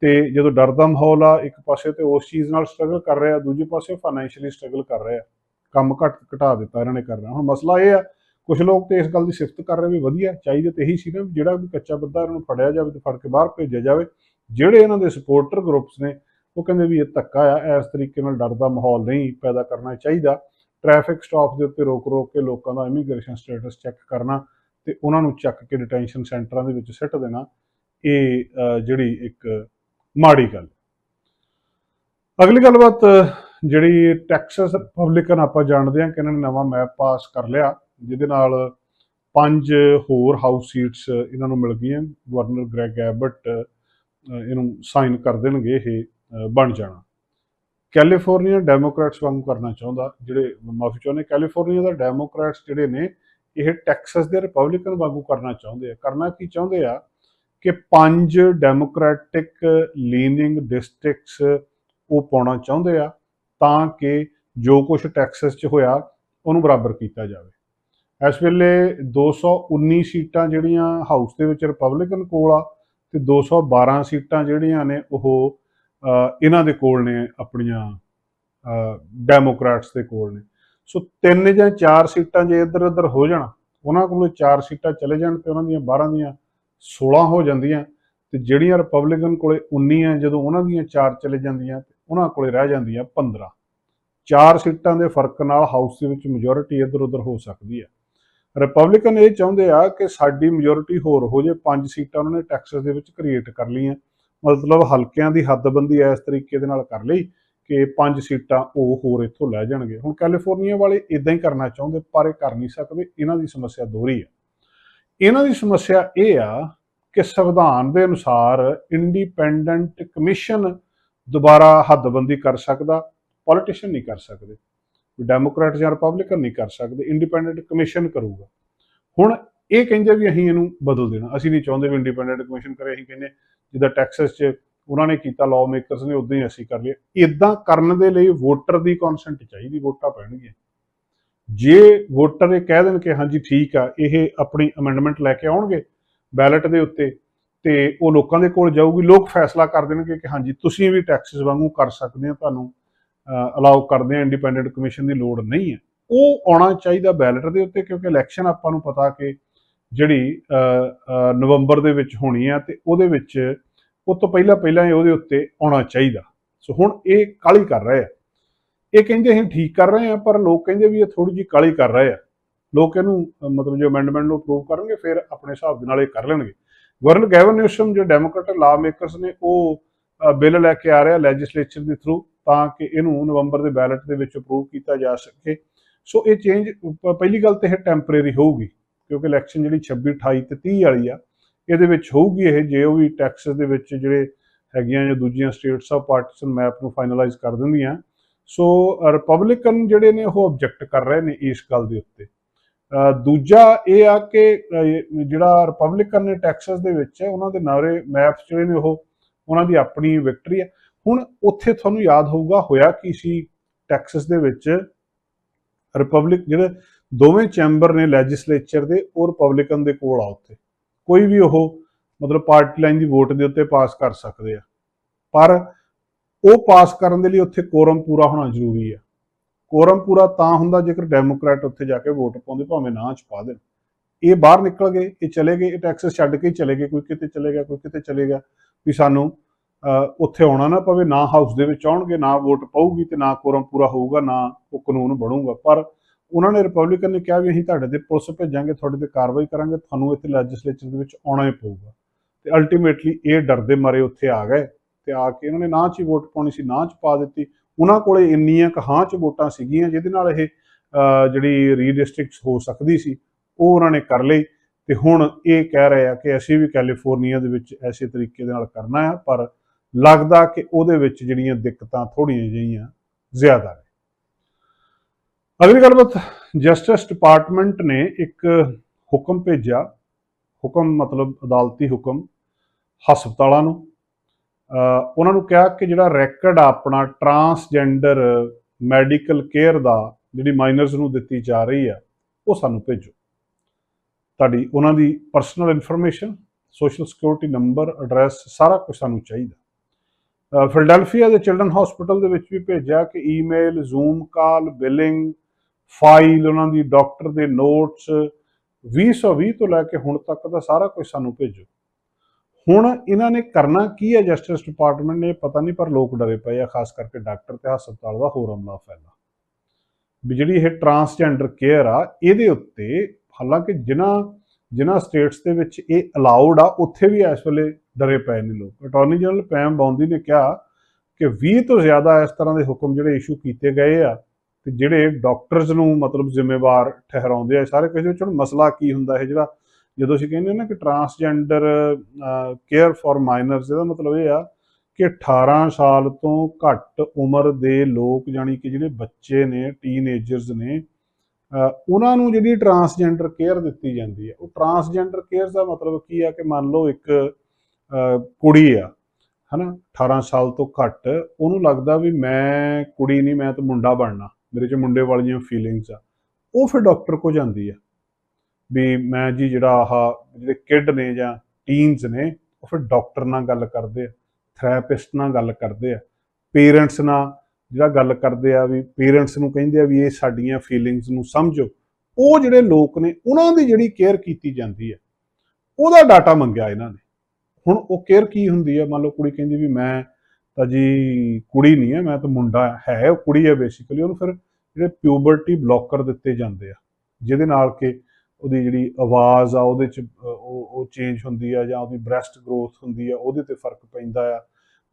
A: ਤੇ ਜਦੋਂ ਡਰ ਦਾ ਮਾਹੌਲ ਆ, ਇੱਕ ਪਾਸੇ ਤੇ ਉਸ ਚੀਜ਼ ਨਾਲ ਸਟਰਗਲ ਕਰ ਰਿਹਾ, ਦੂਜੇ ਪਾਸੇ ਫਾਈਨੈਂਸ਼ੀਅਲੀ ਸਟਰਗਲ ਕਰ ਰਿਹਾ। ਕੰਮ ਘਟ ਘਟਾ ਦਿੱਤਾ ਇਹਨਾਂ ਨੇ ਕਰਨਾ। ਹੁਣ ਮਸਲਾ ਇਹ ਆ ਕੁਝ ਲੋਕ ਤੇ ਇਸ ਗੱਲ ਦੀ ਸਿਫਤ ਕਰ ਰਹੇ ਵੀ ਵਧੀਆ, ਚਾਹੀਦਾ ਤੇ ਇਹੀ ਸੀ ਨਾ ਵੀ ਜਿਹੜਾ ਵੀ ਕੱਚਾ ਬੰਦਾ ਇਹਨਾਂ ਨੂੰ ਫੜਿਆ ਜਾਵੇ ਤੇ ਫੜ ਕੇ ਬਾਹਰ ਭੇਜਿਆ ਜਾਵੇ, ਜਿਹੜੇ ਇਹਨਾਂ ਦੇ ਸਪੋਰਟਰ ਗਰੁੱਪਸ ਨੇ, ਉਹ ਕਹਿੰਦੇ ਵੀ ਇਹ ਧੱਕਾ ਆ, ਇਸ ਤਰੀਕੇ ਨਾਲ ਡਰ ਦਾ ਮਾਹੌਲ ਨਹੀਂ ਪੈਦਾ ਕਰਨਾ ਚਾਹੀਦਾ। ਟ੍ਰੈਫਿਕ ਸਟਾਪ ਦੇ ਉੱਤੇ ਰੋਕ ਰੋਕ ਕੇ ਲੋਕਾਂ ਦਾ ਇਮੀਗ੍ਰੇਸ਼ਨ ਸਟੇਟਸ ਚੈੱਕ ਕਰਨਾ ਤੇ ਉਹਨਾਂ ਨੂੰ ਚੱਕ ਕੇ ਡਿਟੈਂਸ਼ਨ ਸੈਂਟਰਾਂ ਦੇ ਵਿੱਚ ਸਿੱਟ ਦੇਣਾ, ਇਹ ਜਿਹੜੀ ਇੱਕ ਮਾੜੀ ਗੱਲ। ਅਗਲੀ ਗੱਲਬਾਤ ਜਿਹੜੀ ਟੈਕਸਸ ਰਿਪਬਲਿਕਨ ਆਪਾਂ ਜਾਣਦੇ ਹਾਂ ਕਿ ਇਹਨਾਂ ਨੇ ਨਵਾਂ ਮੈਪ ਪਾਸ ਕਰ ਲਿਆ, ਜਿਹਦੇ ਨਾਲ ਪੰਜ ਹੋਰ ਹਾਊਸ ਸੀਟਸ ਇਹਨਾਂ ਨੂੰ ਮਿਲ ਗਈਆਂ ਗਵਰਨਰ ਗ੍ਰੈਗ ਐਬਟ ਇਹਨੂੰ ਸਾਈਨ ਕਰ ਦੇਣਗੇ, ਇਹ ਬਣ ਜਾਣਾ। ਕੈਲੀਫੋਰਨੀਆ ਡੈਮੋਕ੍ਰੈਟਸ ਵਾਂਗ ਕਰਨਾ ਚਾਹੁੰਦਾ, ਜਿਹੜੇ, ਮਾਫੀ ਚਾਹੁੰਦੇ ਕੈਲੀਫੋਰਨੀਆ ਦਾ ਡੈਮੋਕ੍ਰੈਟਸ ਜਿਹੜੇ ਨੇ, ਇਹ ਟੈਕਸਸ ਦੇ ਰਿਪਬਲਿਕਨ ਵਾਂਗੂ ਕਰਨਾ ਚਾਹੁੰਦੇ ਆ। ਕਰਨਾ ਕੀ ਚਾਹੁੰਦੇ ਆ ਕਿ ਪੰਜ ਡੈਮੋਕ੍ਰੈਟਿਕ ਲੀਨਿੰਗ ਡਿਸਟ੍ਰਿਕਟਸ ਉਹ ਪਾਉਣਾ ਚਾਹੁੰਦੇ ਆ ਤਾਂ ਕਿ ਜੋ ਕੁਝ ਟੈਕਸਸ 'ਚ ਹੋਇਆ, ਉਹਨੂੰ ਬਰਾਬਰ ਕੀਤਾ ਜਾਵੇ। ਇਸ ਵੇਲੇ 219 ਸੀਟਾਂ ਜਿਹੜੀਆਂ ਹਾਊਸ ਦੇ ਵਿੱਚ ਰਿਪਬਲਿਕਨ ਕੋਲ ਆ ਤੇ 212 ਸੀਟਾਂ ਜਿਹੜੀਆਂ ਨੇ ਉਹ ਇਹਨਾਂ ਦੇ ਕੋਲ ਨੇ, ਆਪਣੀਆਂ ਡੈਮੋਕ੍ਰੈਟਸ ਦੇ ਕੋਲ ਨੇ। ਸੋ ਤਿੰਨ ਜਾਂ ਚਾਰ ਸੀਟਾਂ ਜੇ ਇੱਧਰ ਉੱਧਰ ਹੋ ਜਾਣ, ਉਹਨਾਂ ਕੋਲੋਂ ਚਾਰ ਸੀਟਾਂ ਚਲੇ ਜਾਣ ਤੇ ਉਹਨਾਂ ਦੀਆਂ 12 ਦੀਆਂ 16 ਹੋ ਜਾਂਦੀਆਂ ਤੇ ਜਿਹੜੀਆਂ ਰਿਪਬਲਿਕਨ ਕੋਲੇ 19 ਆ, ਜਦੋਂ ਉਹਨਾਂ ਦੀਆਂ ਚਾਰ ਚਲੇ ਜਾਂਦੀਆਂ ਉਹਨਾਂ ਕੋਲੇ ਰਹਿ ਜਾਂਦੀਆਂ 15 ਚਾਰ ਸੀਟਾਂ ਦੇ ਫ਼ਰਕ ਨਾਲ ਹਾਊਸ ਦੇ ਵਿੱਚ ਮੈਜੋਰਿਟੀ ਇੱਧਰ ਉੱਧਰ ਹੋ ਸਕਦੀ ਹੈ। ਰਿਪਬਲਿਕਨ ਇਹ ਚਾਹੁੰਦੇ ਆ ਕਿ ਸਾਡੀ ਮੈਜੋਰਿਟੀ ਹੋਰ ਹੋ ਜੇ, ਪੰਜ ਸੀਟਾਂ ਉਹਨਾਂ ਨੇ ਟੈਕਸਸ ਦੇ ਵਿੱਚ ਕ੍ਰੀਏਟ ਕਰ ਲਈਆਂ। ਮਤਲਬ ਹਲਕਿਆਂ ਦੀ ਹੱਦਬੰਦੀ ਇਸ ਤਰੀਕੇ ਦੇ ਨਾਲ ਕਰ ਲਈ ਕਿ ਪੰਜ ਸੀਟਾਂ ਉਹ ਹੋਰ ਇੱਥੋਂ ਲੈ ਜਾਣਗੇ। ਹੁਣ ਕੈਲੀਫੋਰਨੀਆ ਵਾਲੇ ਇਦਾਂ ਹੀ ਕਰਨਾ ਚਾਹੁੰਦੇ, ਪਰ ਇਹ ਕਰ ਨਹੀਂ ਸਕਦੇ। ਇਹਨਾਂ ਦੀ ਸਮੱਸਿਆ ਦੋਹਰੀ ਹੈ। ਇਹਨਾਂ ਦੀ ਸਮੱਸਿਆ ਇਹ ਆ ਕਿ ਸੰਵਿਧਾਨ ਦੇ ਅਨੁਸਾਰ ਇੰਡੀਪੈਂਡੈਂਟ ਕਮਿਸ਼ਨ ਦੁਬਾਰਾ ਹੱਦਬੰਦੀ ਕਰ ਸਕਦਾ ਪੋਲੀਟੀਸ਼ੀਅਨ ਨਹੀਂ ਕਰ ਸਕਦੇ। ਡੈਮੋਕ੍ਰੈਟ ਜਾਂ ਰਿਪਬਲਿਕਨ ਨਹੀਂ ਕਰ ਸਕਦੇ ਇੰਡੀਪੈਂਡੈਂਟ ਕਮਿਸ਼ਨ ਕਰੂਗਾ। ਹੁਣ ਇਹ ਕਹਿੰਦੇ ਵੀ ਅਸੀਂ ਇਹਨੂੰ ਬਦਲ ਦੇਣਾ। ਅਸੀਂ ਨਹੀਂ ਚਾਹੁੰਦੇ ਵੀ ਇੰਡੀਪੈਂਡੈਂਟ ਕਮਿਸ਼ਨ ਕਰੇ, ਅਸੀਂ ਕਹਿੰਦੇ ਜਿੱਦਾਂ ਟੈਕਸਸ 'ਚ ਉਹਨਾਂ ਨੇ ਕੀਤਾ ਲਾਅ ਮੇਕਰਸ ਨੇ ਉਦਾਂ ਹੀ ਅਸੀਂ ਕਰ ਲਿਆ ਇਦਾਂ ਕਰਨ ਦੇ ਲਈ ਵੋਟਰ ਦੀ ਕਨਸੈਂਟ ਚਾਹੀਦੀ, ਵੋਟਾਂ ਪੈਣਗੀਆਂ। ਜੇ ਵੋਟਰ ਇਹ ਕਹਿ ਦੇਣ ਕਿ ਹਾਂਜੀ, ਠੀਕ ਆ, ਇਹ ਆਪਣੀ ਅਮੈਂਡਮੈਂਟ ਲੈ ਕੇ ਆਉਣਗੇ ਬੈਲਟ ਦੇ ਉੱਤੇ ਤੇ ਉਹ ਲੋਕਾਂ ਦੇ ਕੋਲ ਜਾਊਗੀ, ਲੋਕ ਫੈਸਲਾ ਕਰ ਦੇਣਗੇ ਕਿ ਹਾਂਜੀ, ਤੁਸੀਂ ਵੀ ਟੈਕਸਸ ਵਾਂਗੂ ਕਰ ਸਕਦੇ ਹੋ ਤੁਹਾਨੂੰ ਅਲਾਉ ਕਰਦੇ ਆ ਇੰਡੀਪੈਂਡੈਂਟ ਕਮਿਸ਼ਨ ਦੀ ਲੋੜ ਨਹੀਂ ਹੈ। ਉਹ ਆਉਣਾ ਚਾਹੀਦਾ ਬੈਲਟ ਦੇ ਉੱਤੇ, ਕਿਉਂਕਿ ਇਲੈਕਸ਼ਨ ਆਪਾਂ ਨੂੰ ਪਤਾ ਕਿ ਜਿਹੜੀ ਨਵੰਬਰ ਦੇ ਵਿੱਚ ਹੋਣੀ ਆ ਤੇ ਉਹਦੇ ਵਿੱਚ ਉਹ ਤੋਂ ਪਹਿਲਾਂ ਪਹਿਲਾਂ ਹੀ ਉਹਦੇ ਉੱਤੇ ਆਉਣਾ ਚਾਹੀਦਾ। ਸੋ ਹੁਣ ਇਹ ਕਾਲੀ ਕਰ ਰਹੇ ਆ। ਇਹ ਕਹਿੰਦੇ ਅਸੀਂ ਠੀਕ ਕਰ ਰਹੇ ਆ, ਪਰ ਲੋਕ ਕਹਿੰਦੇ ਵੀ ਇਹ ਥੋੜੀ ਜਿਹੀ ਕਾਲੀ ਕਰ ਰਹੇ ਆ। ਲੋਕ ਇਹਨੂੰ, ਮਤਲਬ ਜੋ ਅਮੈਂਡਮੈਂਟ ਨੂੰ ਅਪਰੂਵ ਕਰਨਗੇ, ਫਿਰ ਆਪਣੇ ਹਿਸਾਬ ਦੇ ਨਾਲ ਇਹ ਕਰ ਲੈਣਗੇ। ਗਵਰਨਰ ਗੈਵਨ ਜੋ ਡੈਮੋਕ੍ਰੇਟ ਲਾ ਮੇਕਰਸ ਨੇ ਉਹ ਬਿੱਲ ਲੈ ਕੇ ਆ ਰਿਹਾ ਲੈਜਿਸਲੇਚਰ ਦੇ ਥਰੂ ਤਾਂ ਕਿ ਇਹਨੂੰ ਨਵੰਬਰ ਦੇ ਬੈਲਟ ਦੇ ਵਿੱਚ ਅਪਰੂਵ ਕੀਤਾ ਜਾ ਸਕੇ। ਸੋ ਇਹ ਚੇਂਜ ਪਹਿਲੀ ਗੱਲ ਤੇ ਇਹ ਟੈਂਪਰੇਰੀ ਹੋਊਗੀ, ਕਿਉਂਕਿ ਇਲੈਕਸ਼ਨ ਜਿਹੜੀ 26 28 ਤੇ 30 ਵਾਲੀ ਆ, ਇਹਦੇ ਵਿੱਚ ਹੋਊਗੀ ਇਹ ਜੇ ਉਹ ਵੀ ਟੈਕਸਸ ਦੇ ਵਿੱਚ ਜਿਹੜੇ ਹੈਗੀਆਂ ਜਾਂ ਦੂਜੀਆਂ ਸਟੇਟਸ ਆਫ ਪਾਰਟੀਸ਼ਨ ਮੈਪ ਨੂੰ ਫਾਈਨਲਾਈਜ਼ ਕਰ ਦਿੰਦੀਆਂ। ਸੋ ਰਿਪਬਲਿਕਨ ਜਿਹੜੇ ਨੇ ਉਹ ਆਬਜੈਕਟ ਕਰ ਰਹੇ ਨੇ ਇਸ ਗੱਲ ਦੇ ਉੱਤੇ। ਦੂਜਾ ਇਹ ਆ ਕਿ ਜਿਹੜਾ ਰਿਪਬਲਿਕਨ ਨੇ ਟੈਕਸਸ ਦੇ ਵਿੱਚ ਉਹਨਾਂ ਦੇ ਨਾਰੇ ਮੈਪਸ ਜਿਹੜੇ ਨੇ ਉਹ, ਉਹਨਾਂ ਦੀ ਆਪਣੀ ਵਿਕਟਰੀ ਹੈ। ਹੁਣ ਉੱਥੇ ਤੁਹਾਨੂੰ ਯਾਦ ਹੋਊਗਾ, ਹੋਇਆ ਕੀ ਸੀ ਟੈਕਸਸ ਦੇ ਵਿੱਚ? ਰਿਪਬਲਿਕ ਜਿਹੜੇ ਦੋਵੇਂ ਚੈਂਬਰ ਨੇ ਲੈਜਿਸਲੇਚਰ ਦੇ, ਉਹ ਰਿਪਬਲਿਕਨ ਦੇ ਕੋਲ ਆ ਉੱਥੇ। ਕੋਈ ਵੀ ਉਹ, ਮਤਲਬ ਪਾਰਟੀ ਲਾਈਨ ਦੀ ਵੋਟ ਦੇ ਉੱਤੇ ਪਾਸ ਕਰ ਸਕਦੇ ਆ। ਪਰ ਉਹ ਪਾਸ ਕਰਨ ਦੇ ਲਈ ਉੱਥੇ ਕੋਰਮ ਪੂਰਾ ਹੋਣਾ ਜ਼ਰੂਰੀ ਹੈ ਕੋਰਮ ਪੂਰਾ ਤਾਂ ਹੁੰਦਾ ਜੇਕਰ ਡੈਮੋਕ੍ਰੈਟ ਉੱਥੇ ਜਾ ਕੇ ਵੋਟ ਪਾਉਂਦੇ, ਭਾਵੇਂ ਨਾ ਚ ਪਾ ਦੇਣ। ਇਹ ਬਾਹਰ ਨਿਕਲ ਗਏ, ਇਹ ਚਲੇ ਗਏ, ਇਹ ਟੈਕਸਸ ਛੱਡ ਕੇ ਚਲੇ ਗਏ, ਕੋਈ ਕਿਤੇ ਚਲੇ ਗਿਆ, ਕੋਈ ਕਿਤੇ ਚਲੇ ਗਿਆ, ਵੀ ਸਾਨੂੰ ਉੱਥੇ ਆਉਣਾ ਨਾ ਪਵੇ, ਨਾ ਹਾਊਸ ਦੇ ਵਿੱਚ ਆਉਣਗੇ, ਨਾ ਵੋਟ ਪਾਊਗੀ ਤੇ ਨਾ ਕੋਰਮ ਪੂਰਾ ਹੋਊਗਾ, ਨਾ ਉਹ ਕਾਨੂੰਨ ਬਣੂਗਾ। ਪਰ ਉਹਨਾਂ ਨੇ ਰਿਪਬਲਿਕਨ ਨੇ ਕਿਹਾ ਵੀ ਅਸੀਂ ਤੁਹਾਡੇ ਤੇ ਪੁਲਿਸ ਭੇਜਾਂਗੇ, ਤੁਹਾਡੇ ਤੇ ਕਾਰਵਾਈ ਕਰਾਂਗੇ, ਤੁਹਾਨੂੰ ਇੱਥੇ ਲੈਜਿਸਲੇਚਰ ਦੇ ਵਿੱਚ ਆਉਣਾ ਹੀ ਪਊਗਾ। ਤੇ ਅਲਟੀਮੇਟਲੀ ਇਹ ਡਰਦੇ ਮਾਰੇ ਉੱਥੇ ਆ ਗਏ ਤੇ ਆ ਕੇ ਇਹਨਾਂ ਨੇ ਨਾ ਚ ਹੀ ਵੋਟ ਪਾਉਣੀ ਸੀ, ਨਾ ਚ ਪਾ ਦਿੱਤੀ। ਉਹਨਾਂ ਕੋਲੇ ਇੰਨੀਆਂ ਕਹਾਂ ਚ ਵੋਟਾਂ ਸੀਗੀਆਂ ਜਿਹਦੇ ਨਾਲ ਇਹ ਅਹ, ਜਿਹੜੀ ਰੀਡਿਸਟ੍ਰਿਕਟਸ ਹੋ ਸਕਦੀ ਸੀ ਉਹ ਉਹਨਾਂ ਨੇ ਕਰ ਲਈ ਤੇ ਹੁਣ ਇਹ ਕਹਿ ਰਹੇ ਆ ਕਿ ਅਸੀਂ ਵੀ ਕੈਲੀਫੋਰਨੀਆ ਦੇ ਵਿੱਚ ਐਸੇ ਤਰੀਕੇ ਦੇ ਨਾਲ ਕਰਨਾ ਆ ਪਰ ਲੱਗਦਾ ਕਿ ਉਹਦੇ ਵਿੱਚ ਜਿਹੜੀਆਂ ਦਿੱਕਤਾਂ ਥੋੜੀਆਂ ਜਿਹੀਆਂ ਜ਼ਿਆਦਾ ਨੇ। ਅਗਲੀ ਗੱਲਬਾਤ ਜਸਟਿਸ ਡਿਪਾਰਟਮੈਂਟ ਨੇ ਇੱਕ ਹੁਕਮ ਭੇਜਿਆ ਹੁਕਮ ਮਤਲਬ ਅਦਾਲਤੀ ਹੁਕਮ ਹਸਪਤਾਲਾਂ ਨੂੰ ਉਹਨਾਂ ਨੂੰ ਕਿਹਾ ਕਿ ਜਿਹੜਾ ਰੈਕਡ ਆਪਣਾ ਟਰਾਂਸਜੈਂਡਰ ਮੈਡੀਕਲ ਕੇਅਰ ਦਾ, ਜਿਹੜੀ ਮਾਈਨਰਸ ਨੂੰ ਦਿੱਤੀ ਜਾ ਰਹੀ ਆ, ਉਹ ਸਾਨੂੰ ਭੇਜੋ। ਤੁਹਾਡੀ ਉਹਨਾਂ ਦੀ personal information social security number address ਸਾਰਾ ਕੁਝ ਸਾਨੂੰ ਚਾਹੀਦਾ। ਫਿਲਡੈਲਫੀਆ ਦੇ ਚਿਲਡਰਨ ਹਸਪੀਟਲ ਦੇ ਵਿੱਚ ਵੀ ਭੇਜਿਆ ਕਿ email Zoom call billing file ਉਹਨਾਂ ਦੀ ਡਾਕਟਰ ਦੇ ਨੋਟਸ 2020 ਤੋਂ ਲੈ ਕੇ ਹੁਣ ਤੱਕ ਦਾ ਸਾਰਾ ਕੁਝ ਸਾਨੂੰ ਭੇਜੋ। ਹੁਣ ਇਹਨਾਂ ਨੇ ਕਰਨਾ ਕੀ ਹੈ ਜਸਟਿਸ ਡਿਪਾਰਟਮੈਂਟ ਨੇ, ਪਤਾ ਨਹੀਂ, ਪਰ ਲੋਕ ਡਰੇ ਪਏ ਆ, ਖਾਸ ਕਰਕੇ ਡਾਕਟਰ ਤੇ ਹਸਪਤਾਲ ਦਾ ਹੋਰ ਅਮਲਾ ਫੈਲਾ। ਵੀ ਜਿਹੜੀ ਇਹ ਟਰਾਂਸਜੈਂਡਰ ਕੇਅਰ ਆ, ਇਹਦੇ ਉੱਤੇ ਹਾਲਾਂਕਿ ਜਿਨ੍ਹਾਂ ਜਿਨ੍ਹਾਂ ਸਟੇਟਸ ਦੇ ਵਿੱਚ ਇਹ ਅਲਾਉਡ ਆ, ਉੱਥੇ ਵੀ ਇਸ ਵੇਲੇ ਡਰੇ ਪਏ ਨੇ ਲੋਕ। ਅਟਾਰਨੀ ਜਨਰਲ ਪੈਮ ਬੌਂਦੀ ਨੇ ਕਿਹਾ ਕਿ 20 ਤੋਂ ਜ਼ਿਆਦਾ ਇਸ ਤਰ੍ਹਾਂ ਦੇ ਹੁਕਮ ਜਿਹੜੇ ਇਸ਼ੂ ਕੀਤੇ ਗਏ ਆ, ਤੇ ਜਿਹੜੇ ਡਾਕਟਰਸ ਨੂੰ ਮਤਲਬ ਜ਼ਿੰਮੇਵਾਰ ਠਹਿਰਾਉਂਦੇ ਆ ਸਾਰੇ ਕਿਸੇ ਵਿੱਚ ਹੁਣ ਮਸਲਾ ਕੀ ਹੁੰਦਾ, ਇਹ ਜਿਹੜਾ ਜਦੋਂ ਅਸੀਂ ਕਹਿੰਦੇ ਨਾ ਕਿ ਟਰਾਂਸਜੈਂਡਰ ਕੇਅਰ ਫॉर ਮਾਈਨਰਸ ਇਹਦਾ ਮਤਲਬ ਇਹ ਆ ਕਿ 18 ਸਾਲ ਤੋਂ ਘੱਟ ਉਮਰ ਦੇ ਲੋਕ ਜਾਨੀ ਕਿ ਜਿਹੜੇ ਬੱਚੇ ਨੇ ਟੀਨੇਜਰਸ ਨੇ ਉਹਨਾਂ ਨੂੰ ਜਿਹੜੀ ਟਰਾਂਸਜੈਂਡਰ ਕੇਅਰ ਦਿੱਤੀ ਜਾਂਦੀ ਹੈ। ਉਹ ਟਰਾਂਸਜੈਂਡਰ ਕੇਅਰ ਦਾ ਮਤਲਬ ਕੀ ਆ ਕਿ ਮੰਨ ਲਓ ਇੱਕ ਕੁੜੀ ਆ, ਹਨਾ 18 ਸਾਲ ਤੋਂ ਘੱਟ, ਉਹਨੂੰ ਲੱਗਦਾ ਵੀ ਮੈਂ ਕੁੜੀ ਨਹੀਂ, ਮੈਂ ਤਾਂ ਮੁੰਡਾ ਬਣਨਾ, ਮੇਰੇ 'ਚ ਮੁੰਡੇ ਵਾਲੀਆਂ ਫੀਲਿੰਗਸ ਆ। ਉਹ ਫਿਰ ਡਾਕਟਰ ਕੋ ਜਾਂਦੀ ਆ। ਵੀ ਮੈਂ ਜੀ ਜਿਹੜਾ ਆਹ ਜਿਹੜੇ ਕਿਡ ਨੇ ਜਾਂ ਟੀਨਸ ਨੇ, ਉਹ ਫਿਰ ਡਾਕਟਰ ਨਾਲ ਗੱਲ ਕਰਦੇ ਆ ਥੈਰੇਪਿਸਟ ਨਾਲ ਗੱਲ ਕਰਦੇ ਆ ਪੇਰੈਂਟਸ ਨਾਲ ਜਿਹੜਾ ਗੱਲ ਕਰਦੇ ਆ ਵੀ ਪੇਰੈਂਟਸ ਨੂੰ ਕਹਿੰਦੇ ਆ ਵੀ ਇਹ ਸਾਡੀਆਂ ਫੀਲਿੰਗਸ ਨੂੰ ਸਮਝੋ, ਉਹ ਜਿਹੜੇ ਲੋਕ ਨੇ, ਉਹਨਾਂ ਦੀ ਜਿਹੜੀ ਕੇਅਰ ਕੀਤੀ ਜਾਂਦੀ ਹੈ ਉਹਦਾ ਡਾਟਾ ਮੰਗਿਆ ਇਹਨਾਂ ਨੇ। ਹੁਣ ਉਹ ਕੇਅਰ ਕੀ ਹੁੰਦੀ ਹੈ ਮੰਨ ਲਓ ਕੁੜੀ ਕਹਿੰਦੀ ਵੀ ਮੈਂ ਤਾਂ ਜੀ ਕੁੜੀ ਨਹੀਂ ਹੈ ਮੈਂ ਤਾਂ ਮੁੰਡਾ ਹੈ, ਉਹ ਕੁੜੀ ਹੈ ਬੇਸਿਕਲੀ ਉਹਨੂੰ ਫਿਰ ਜਿਹੜੇ ਪਿਊਬਰਟੀ ਬਲੌਕਰ ਦਿੱਤੇ ਜਾਂਦੇ ਆ, ਜਿਹਦੇ ਨਾਲ ਕਿ ਉਹਦੀ ਜਿਹੜੀ ਆਵਾਜ਼ ਆ, ਉਹਦੇ ਚ ਉਹ ਉਹ ਚੇਂਜ ਹੁੰਦੀ ਆ ਜਾਂ ਉਹਦੀ ਬ੍ਰੈਸਟ ਗਰੋਥ ਹੁੰਦੀ ਆ, ਉਹਦੇ ਤੇ ਫ਼ਰਕ ਪੈਂਦਾ ਆ।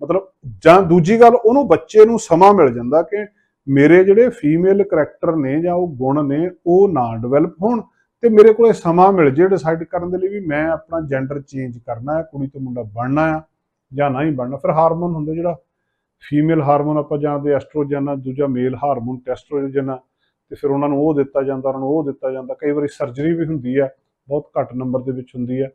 A: ਮਤਲਬ ਜਾਂ ਦੂਜੀ ਗੱਲ, ਉਹਨੂੰ ਬੱਚੇ ਨੂੰ ਸਮਾਂ ਮਿਲ ਜਾਂਦਾ ਕਿ ਮੇਰੇ ਜਿਹੜੇ ਫੀਮੇਲ ਕਰੈਕਟਰ ਨੇ ਜਾਂ ਉਹ ਗੁਣ ਨੇ, ਉਹ ਨਾ ਡਿਵੈਲਪ ਹੋਣ ਤੇ ਮੇਰੇ ਕੋਲੇ ਸਮਾਂ ਮਿਲ ਜੇ ਡਿਸਾਈਡ ਕਰਨ ਦੇ ਲਈ ਵੀ ਮੈਂ ਆਪਣਾ ਜੈਂਡਰ ਚੇਂਜ ਕਰਨਾ ਹੈ ਕੁੜੀ ਤੋਂ ਮੁੰਡਾ ਬਣਨਾ ਆ ਜਾਂ ਨਹੀਂ ਬਣਨਾ। ਫਿਰ ਹਾਰਮੋਨ ਹੁੰਦਾ ਜਿਹੜਾ ਫੀਮੇਲ ਹਾਰਮੋਨ ਆਪਾਂ ਜਾਣਦੇ ਐਸਟ੍ਰੋਜਨ ਆ, ਦੂਜਾ ਮੇਲ ਹਾਰਮੋਨ ਟੈਸਟਰੋਜਨ ਆ। ਤੇ ਫਿਰ ਉਹਨਾਂ ਨੂੰ ਉਹ ਦਿੱਤਾ ਜਾਂਦਾ, ਉਹਨਾਂ ਨੂੰ ਉਹ ਦਿੱਤਾ ਜਾਂਦਾ। ਕਈ ਵਾਰੀ ਸਰਜਰੀ ਵੀ ਹੁੰਦੀ ਆ, ਬਹੁਤ ਘੱਟ ਨੰਬਰ ਦੇ ਵਿੱਚ ਹੁੰਦੀ ਆ।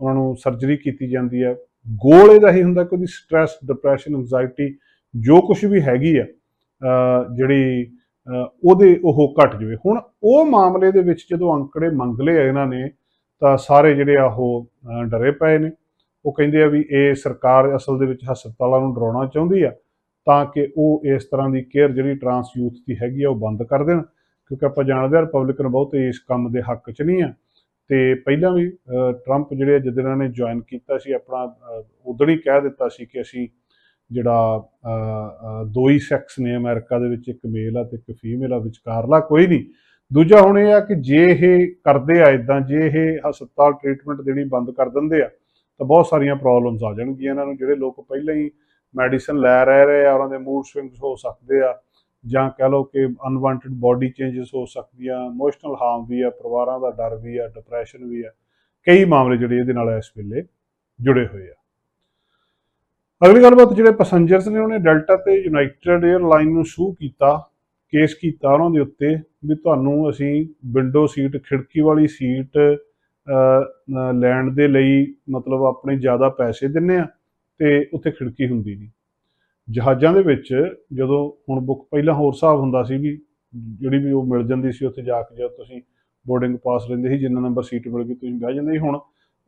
A: ਉਹਨਾਂ ਨੂੰ ਸਰਜਰੀ ਕੀਤੀ ਜਾਂਦੀ ਆ। ਗੋਲ ਇਹਦਾ ਹੀ ਹੁੰਦਾ ਕਿ ਉਹਦੀ ਸਟ੍ਰੈਸ ਡਿਪਰੈਸ਼ਨ ਐਂਜ਼ਾਈਟੀ ਜੋ ਕੁਝ ਵੀ ਹੈਗੀ ਆ ਜਿਹੜੀ ਉਹਦੇ ਉਹ ਘਟ ਜਾਵੇ। ਹੁਣ ਉਹ ਮਾਮਲੇ ਦੇ ਵਿੱਚ ਜਦੋਂ ਅੰਕੜੇ ਮੰਗ ਲਏ ਇਹਨਾਂ ਨੇ, ਤਾਂ ਸਾਰੇ ਜਿਹੜੇ ਆ ਉਹ ਡਰੇ ਪਏ ਨੇ। ਉਹ ਕਹਿੰਦੇ ਆ ਵੀ ਇਹ ਸਰਕਾਰ ਅਸਲ ਦੇ ਵਿੱਚ ਹਸਪਤਾਲਾਂ ਨੂੰ ਡਰਾਉਣਾ ਚਾਹੁੰਦੀ ਆ, ਤਾਂ ਕਿ ਉਹ ਇਸ ਤਰ੍ਹਾਂ ਦੀ ਕੇਅਰ ਜਿਹੜੀ ਟਰਾਂਸ ਯੂਥ ਦੀ ਹੈਗੀ ਆ, ਉਹ ਬੰਦ ਕਰ ਦੇਣ। ਕਿਉਂਕਿ ਆਪਾਂ ਜਾਣਦੇ ਹਾਂ ਰਿਪਬਲਿਕਨ ਬਹੁਤ ਇਸ ਕੰਮ ਦੇ ਹੱਕ 'ਚ ਨਹੀਂ ਆ ਤੇ ਪਹਿਲਾਂ ਵੀ ਟਰੰਪ ਜਿਹੜੇ ਆ ਜਦੋਂ ਇਹਨਾਂ ਨੇ ਜੁਆਇਨ ਕੀਤਾ ਸੀ ਆਪਣਾ ਅਹ, ਉਦੋਂ ਹੀ ਕਹਿ ਦਿੱਤਾ ਸੀ ਕਿ ਅਸੀਂ ਜਿਹੜਾ ਦੋ ਹੀ ਸੈਕਸ ਨੇ ਅਮਰੀਕਾ ਦੇ ਵਿੱਚ ਇੱਕ ਮੇਲ ਆ ਤੇ ਇੱਕ ਫੀਮੇਲ ਆ ਵਿਚਕਾਰਲਾ ਕੋਈ ਨਹੀਂ। ਦੂਜਾ ਹੁਣ ਇਹ ਆ ਕਿ ਜੇ ਇਹ ਕਰਦੇ ਆ ਇਦਾਂ ਜੇ ਇਹ ਹਸਪਤਾਲ ਟ੍ਰੀਟਮੈਂਟ ਦੇਣੀ ਬੰਦ ਕਰ ਦਿੰਦੇ ਆ ਤਾਂ ਬਹੁਤ ਸਾਰੀਆਂ ਪ੍ਰੋਬਲਮਸ ਆ ਜਾਣਗੀਆਂ ਇਹਨਾਂ ਨੂੰ ਜਿਹੜੇ ਲੋਕ ਪਹਿਲਾਂ ਹੀ ਮੈਡੀਸਨ ਲੈ ਰਹੇ ਰਹੇ ਆ ਉਹਨਾਂ ਦੇ ਮੂਡ ਸਵਿੰਗਸ ਹੋ ਸਕਦੇ ਆ। ਜਾਂ ਕਹਿ ਲਓ ਕਿ ਅਨਵਾਂਟਡ ਬਾਡੀ ਚੇਂਜਸ ਹੋ ਸਕਦੀਆਂ ਇਮੋਸ਼ਨਲ ਹਾਰਮ ਵੀ ਆ, ਪਰਿਵਾਰਾਂ ਦਾ ਡਰ ਵੀ ਆ ਡਿਪਰੈਸ਼ਨ ਵੀ ਆ, ਕਈ ਮਾਮਲੇ ਜਿਹੜੇ ਇਹਦੇ ਨਾਲ ਇਸ ਵੇਲੇ ਜੁੜੇ ਹੋਏ ਆ। ਅਗਲੀ ਗੱਲਬਾਤ ਜਿਹੜੇ ਪੈਸੰਜਰਸ ਨੇ, ਉਹਨੇ ਡੈਲਟਾ ਤੇ ਯੂਨਾਈਟਿਡ 에ਅਰਲਾਈਨ ਨੂੰ ਸੂ ਕੀਤਾ ਕੇਸ ਕੀਤਾ ਉਹਨਾਂ ਦੇ ਉੱਤੇ ਵੀ ਤੁਹਾਨੂੰ ਅਸੀਂ ਵਿੰਡੋ ਸੀਟ ਖਿੜਕੀ ਵਾਲੀ ਸੀਟ ਲੈਣ ਦੇ ਲਈ ਮਤਲਬ ਆਪਣੇ ਜ਼ਿਆਦਾ ਪੈਸੇ ਦਿੰਨੇ ਆ ਤੇ ਉੱਥੇ ਖਿੜਕੀ ਹੁੰਦੀ ਨਹੀਂ। ਜਹਾਜ਼ਾਂ ਦੇ ਵਿੱਚ ਜਦੋਂ ਹੁਣ ਬੁੱਕ ਪਹਿਲਾਂ ਹੋਰ ਹਿਸਾਬ ਹੁੰਦਾ ਸੀ ਵੀ ਜਿਹੜੀ ਵੀ ਉਹ ਮਿਲ ਜਾਂਦੀ ਸੀ ਉੱਥੇ ਜਾ ਕੇ ਜਦ ਤੁਸੀਂ ਬੋਰਡਿੰਗ ਪਾਸ ਲੈਂਦੇ ਸੀ, ਜਿੰਨਾ ਨੰਬਰ ਸੀਟ ਮਿਲ ਗਈ, ਤੁਸੀਂ ਬਹਿ ਜਾਂਦੇ ਸੀ। ਹੁਣ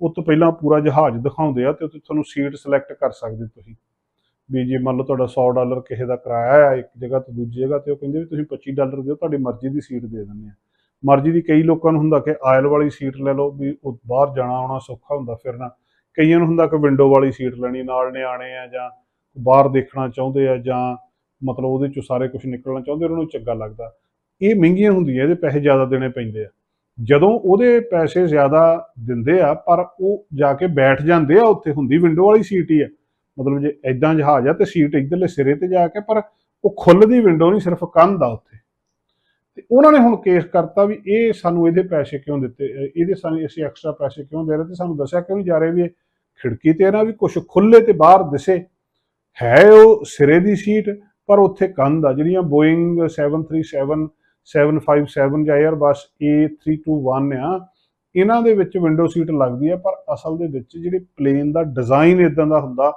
A: ਉਹ ਤੋਂ ਪਹਿਲਾਂ ਪੂਰਾ ਜਹਾਜ਼ ਦਿਖਾਉਂਦੇ ਆ ਤੇ ਉੱਥੇ ਤੁਹਾਨੂੰ ਸੀਟ ਸਿਲੈਕਟ ਕਰ ਸਕਦੇ ਤੁਸੀਂ। ਵੀ ਜੇ ਮੰਨ ਲਓ ਤੁਹਾਡਾ 100 ਡਾਲਰ ਕਿਸੇ ਦਾ ਕਿਰਾਇਆ ਆ ਇੱਕ ਜਗ੍ਹਾ ਤੋਂ ਦੂਜੀ ਜਗ੍ਹਾ ਤੇ, ਉਹ ਕਹਿੰਦੇ ਵੀ ਤੁਸੀਂ 25 ਡਾਲਰ ਦਿਓ, ਤੁਹਾਡੀ ਮਰਜ਼ੀ ਦੀ ਸੀਟ ਦੇ ਦਿੰਦੇ ਆ। ਮਰਜ਼ੀ ਦੀ ਕਈ ਲੋਕਾਂ ਨੂੰ ਹੁੰਦਾ ਕਿ ਆਇਲ ਵਾਲੀ ਸੀਟ ਲੈ ਲਓ, ਵੀ ਉਹ ਬਾਹਰ ਜਾਣਾ ਆਉਣਾ ਸੌਖਾ ਹੁੰਦਾ ਫਿਰਨਾ। ਕਈਆਂ ਨੂੰ ਹੁੰਦਾ ਕਿ ਵਿੰਡੋ ਵਾਲੀ ਸੀਟ ਲੈਣੀ, ਨਾਲ ਨਿਆਣੇ ਆ ਜਾਂ ਬਾਹਰ ਦੇਖਣਾ ਚਾਹੁੰਦੇ ਆ ਜਾਂ ਮਤਲਬ ਉਹਦੇ ਚੋਂ ਸਾਰੇ ਕੁਝ ਨਿਕਲਣਾ ਚਾਹੁੰਦੇ ਉਹਨਾਂ ਨੂੰ ਚੰਗਾ ਲੱਗਦਾ। ਇਹ ਮਹਿੰਗੀਆਂ ਹੁੰਦੀਆਂ, ਇਹਦੇ ਪੈਸੇ ਜ਼ਿਆਦਾ ਦੇਣੇ ਪੈਂਦੇ ਆ। ਜਦੋਂ ਉਹਦੇ ਪੈਸੇ ਜ਼ਿਆਦਾ ਦਿੰਦੇ ਆ, ਪਰ ਉਹ ਜਾ ਕੇ ਬੈਠ ਜਾਂਦੇ ਆ, ਉੱਥੇ ਹੁੰਦੀ ਵਿੰਡੋ ਵਾਲੀ ਸੀਟ ਹੀ ਆ। ਮਤਲਬ ਜੇ ਐਦਾਂ ਜਹਾਜ਼ ਆ ਤੇ ਸੀਟ ਇਧਰਲੇ ਸਿਰੇ ਤੇ ਜਾ ਕੇ, ਪਰ ਉਹ ਖੁੱਲਦੀ ਵਿੰਡੋ ਨਹੀਂ, ਸਿਰਫ ਕੰਧ ਆ ਉੱਥੇ। ਤੇ ਉਹਨਾਂ ਨੇ ਹੁਣ ਕੇਸ ਕਰਤਾ ਵੀ ਇਹ ਸਾਨੂੰ ਇਹਦੇ ਪੈਸੇ ਕਿਉਂ ਦਿੱਤੇ, ਇਹਦੇ ਸਾਨੂੰ ਅਸੀਂ ਐਕਸਟਰਾ ਪੈਸੇ ਕਿਉਂ ਦੇ ਰਹੇ, ਤੇ ਸਾਨੂੰ ਦੱਸਿਆ ਕਿਉਂ ਨਹੀਂ ਜਾ ਰਹੇ ਵੀ ਇਹ ਖਿੜਕੀ ਤੇ ਨਾ, ਵੀ ਕੁਝ ਖੁੱਲੇ ਤੇ ਬਾਹਰ ਦਿਸੇ। ਹੈ ਉਹ ਸਿਰੇ ਦੀ ਸੀਟ, ਪਰ ਉੱਥੇ ਕੰਧ ਆ, ਜਿਹੜੀਆਂ ਬੋਇੰਗ 737 757 ਜਾਂ 에ਅਰਬਸ A321 ਆ, ਇਹਨਾਂ ਦੇ ਵਿੱਚ ਵਿੰਡੋ ਸੀਟ ਲੱਗਦੀ ਆ, ਪਰ ਅਸਲ ਦੇ ਵਿੱਚ ਜਿਹੜੇ ਪਲੇਨ ਦਾ ਡਿਜ਼ਾਈਨ ਇਦਾਂ ਦਾ ਹੁੰਦਾ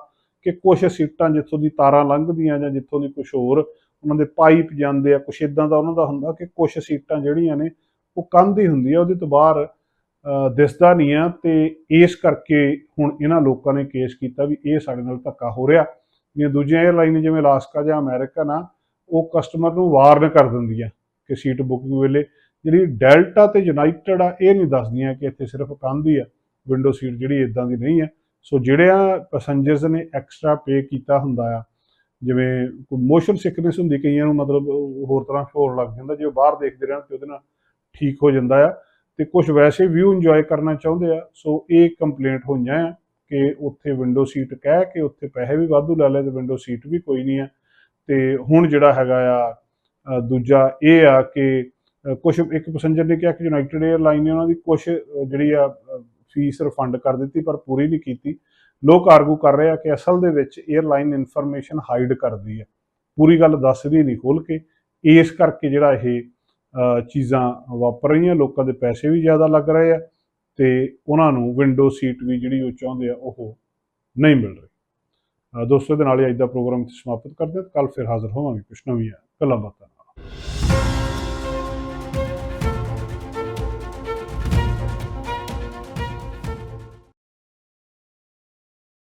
A: ਕਿ ਕੁਝ ਸੀਟਾਂ ਜਿੱਥੋਂ ਦੀ ਤਾਰਾਂ ਲੰਘਦੀਆਂ ਜਾਂ ਜਿੱਥੋਂ ਦੀ ਕੁਝ ਹੋਰ ਉਹਨਾਂ ਦੇ ਪਾਈਪ ਜਾਂਦੇ ਆ ਕੁਝ ਇਦਾਂ ਦਾ ਉਹਨਾਂ ਦਾ ਹੁੰਦਾ ਕਿ ਕੁਝ ਸੀਟਾਂ ਜਿਹੜੀਆਂ ਨੇ ਉਹ ਕੰਧ ਹੀ ਹੁੰਦੀ ਆ, ਉਹਦੇ ਤੋਂ ਬਾਹਰ ਦਿਸਦਾ ਨਹੀਂ ਆ, ਤੇ ਇਸ ਕਰਕੇ ਹੁਣ ਇਹਨਾਂ ਲੋਕਾਂ ਨੇ ਕੇਸ ਕੀਤਾ ਵੀ ਇਹ ਸਾਡੇ ਨਾਲ ਧੱਕਾ ਹੋ ਰਿਹਾ। ਜਿਵੇਂ ਦੂਜੀਆਂ 에ਅਰਲਾਈਨ ਜਿਵੇਂ ਅਲਾਸਕਾ ਜਾਂ ਅਮਰੀਕਨ ਆ ਉਹ ਕਸਟਮਰ ਨੂੰ ਵਾਰਨ ਕਰ ਦਿੰਦੀ ਆ ਕਿ ਸੀਟ ਬੁਕਿੰਗ ਵੇਲੇ। ਜਿਹੜੀ ਡੈਲਟਾ ਤੇ ਯੂਨਾਈਟਿਡ ਆ, ਇਹ ਨਹੀਂ ਦੱਸਦੀਆਂ ਕਿ ਇੱਥੇ ਸਿਰਫ ਕੰਧ ਹੀ ਆ ਵਿੰਡੋ ਸੀਟ ਜਿਹੜੀ ਇਦਾਂ ਦੀ ਨਹੀਂ ਆ। ਸੋ ਜਿਹੜਿਆਂ ਪੈਸੰਜਰਸ ਨੇ ਐਕਸਟਰਾ ਪੇ ਕੀਤਾ ਹੁੰਦਾ ਆ, ਜਿਵੇਂ ਕੋਈ ਮੋਸ਼ਨ ਸਿਕਨੈਸ ਹੁੰਦੀ, ਕਈਆਂ ਨੂੰ ਮਤਲਬ ਹੋਰ ਤਰ੍ਹਾਂ ਹੋਰ ਲੱਗ ਜਾਂਦਾ, ਜੇ ਉਹ ਬਾਹਰ ਦੇਖਦੇ ਰਹਿਣ ਤੇ ਉਹਦੇ ਨਾਲ ਠੀਕ ਹੋ ਜਾਂਦਾ ਆ। ਤੇ ਕੁਝ ਵੈਸੇ ਵਿਊ ਇੰਜੋਏ ਕਰਨਾ ਚਾਹੁੰਦੇ ਆ ਸੋ ਇਹ ਕੰਪਲੇਂਟ ਹੋਈਆਂ ਆ। ਕਿ ਉੱਥੇ ਵਿੰਡੋ ਸੀਟ ਕਹਿ ਕੇ ਉੱਥੇ ਪੈਸੇ ਵੀ ਵਾਧੂ ਲੈ ਲਏ ਤੇ ਵਿੰਡੋ ਸੀਟ ਵੀ ਕੋਈ ਨਹੀਂ ਆ। ਤੇ ਹੁਣ ਜਿਹੜਾ ਹੈਗਾ ਆ ਦੂਜਾ ਇਹ ਆ ਕਿ ਕੁਝ ਇੱਕ ਪੈਸੰਜਰ ਨੇ ਕਿਹਾ ਕਿ ਯੂਨਾਈਟਿਡ 에ਅਰਲਾਈਨ ਨੇ ਉਹਨਾਂ ਦੀ ਕੁਝ ਜਿਹੜੀ ਆ ਫੀਸ ਰਿਫੰਡ ਕਰ ਦਿੱਤੀ ਪਰ ਪੂਰੀ ਨਹੀਂ ਕੀਤੀ। ਲੋਕ ਆਰਗੂ ਕਰ ਰਹੇ ਆ ਕਿ ਅਸਲ ਦੇ ਵਿੱਚ 에ਅਰਲਾਈਨ ਇਨਫੋਰਮੇਸ਼ਨ ਹਾਈਡ ਕਰਦੀ ਹੈ ਪੂਰੀ ਗੱਲ ਦੱਸਦੀ ਨਹੀਂ ਖੋਲ ਕੇ। ਇਸ ਕਰਕੇ ਜਿਹੜਾ ਇਹ ਚੀਜ਼ਾਂ ਵਾਪਰ ਰਹੀਆਂ, ਲੋਕਾਂ ਦੇ ਪੈਸੇ ਵੀ ਜ਼ਿਆਦਾ ਲੱਗ ਰਹੇ ਆ। ਤੇ ਉਹਨਾਂ ਨੂੰ ਵਿੰਡੋ ਸੀਟ ਵੀ ਜਿਹੜੀ ਉਹ ਚਾਹੁੰਦੇ ਆ, ਉਹ ਨਹੀਂ ਮਿਲ ਰਹੀ। ਦੋਸਤੋ ਦੇ ਨਾਲ ਹੀ ਅੱਜ ਦਾ ਪ੍ਰੋਗਰਾਮ ਸਮਾਪਤ ਕਰਦੇ ਹਾਂ ਕੱਲ ਫਿਰ ਹਾਜ਼ਰ ਹੋਵਾਂਗੇ। ਕੁਛ ਨਵੀਆਂ ਗੱਲਾਂ ਬਾਤਾਂ ਨਾਲ।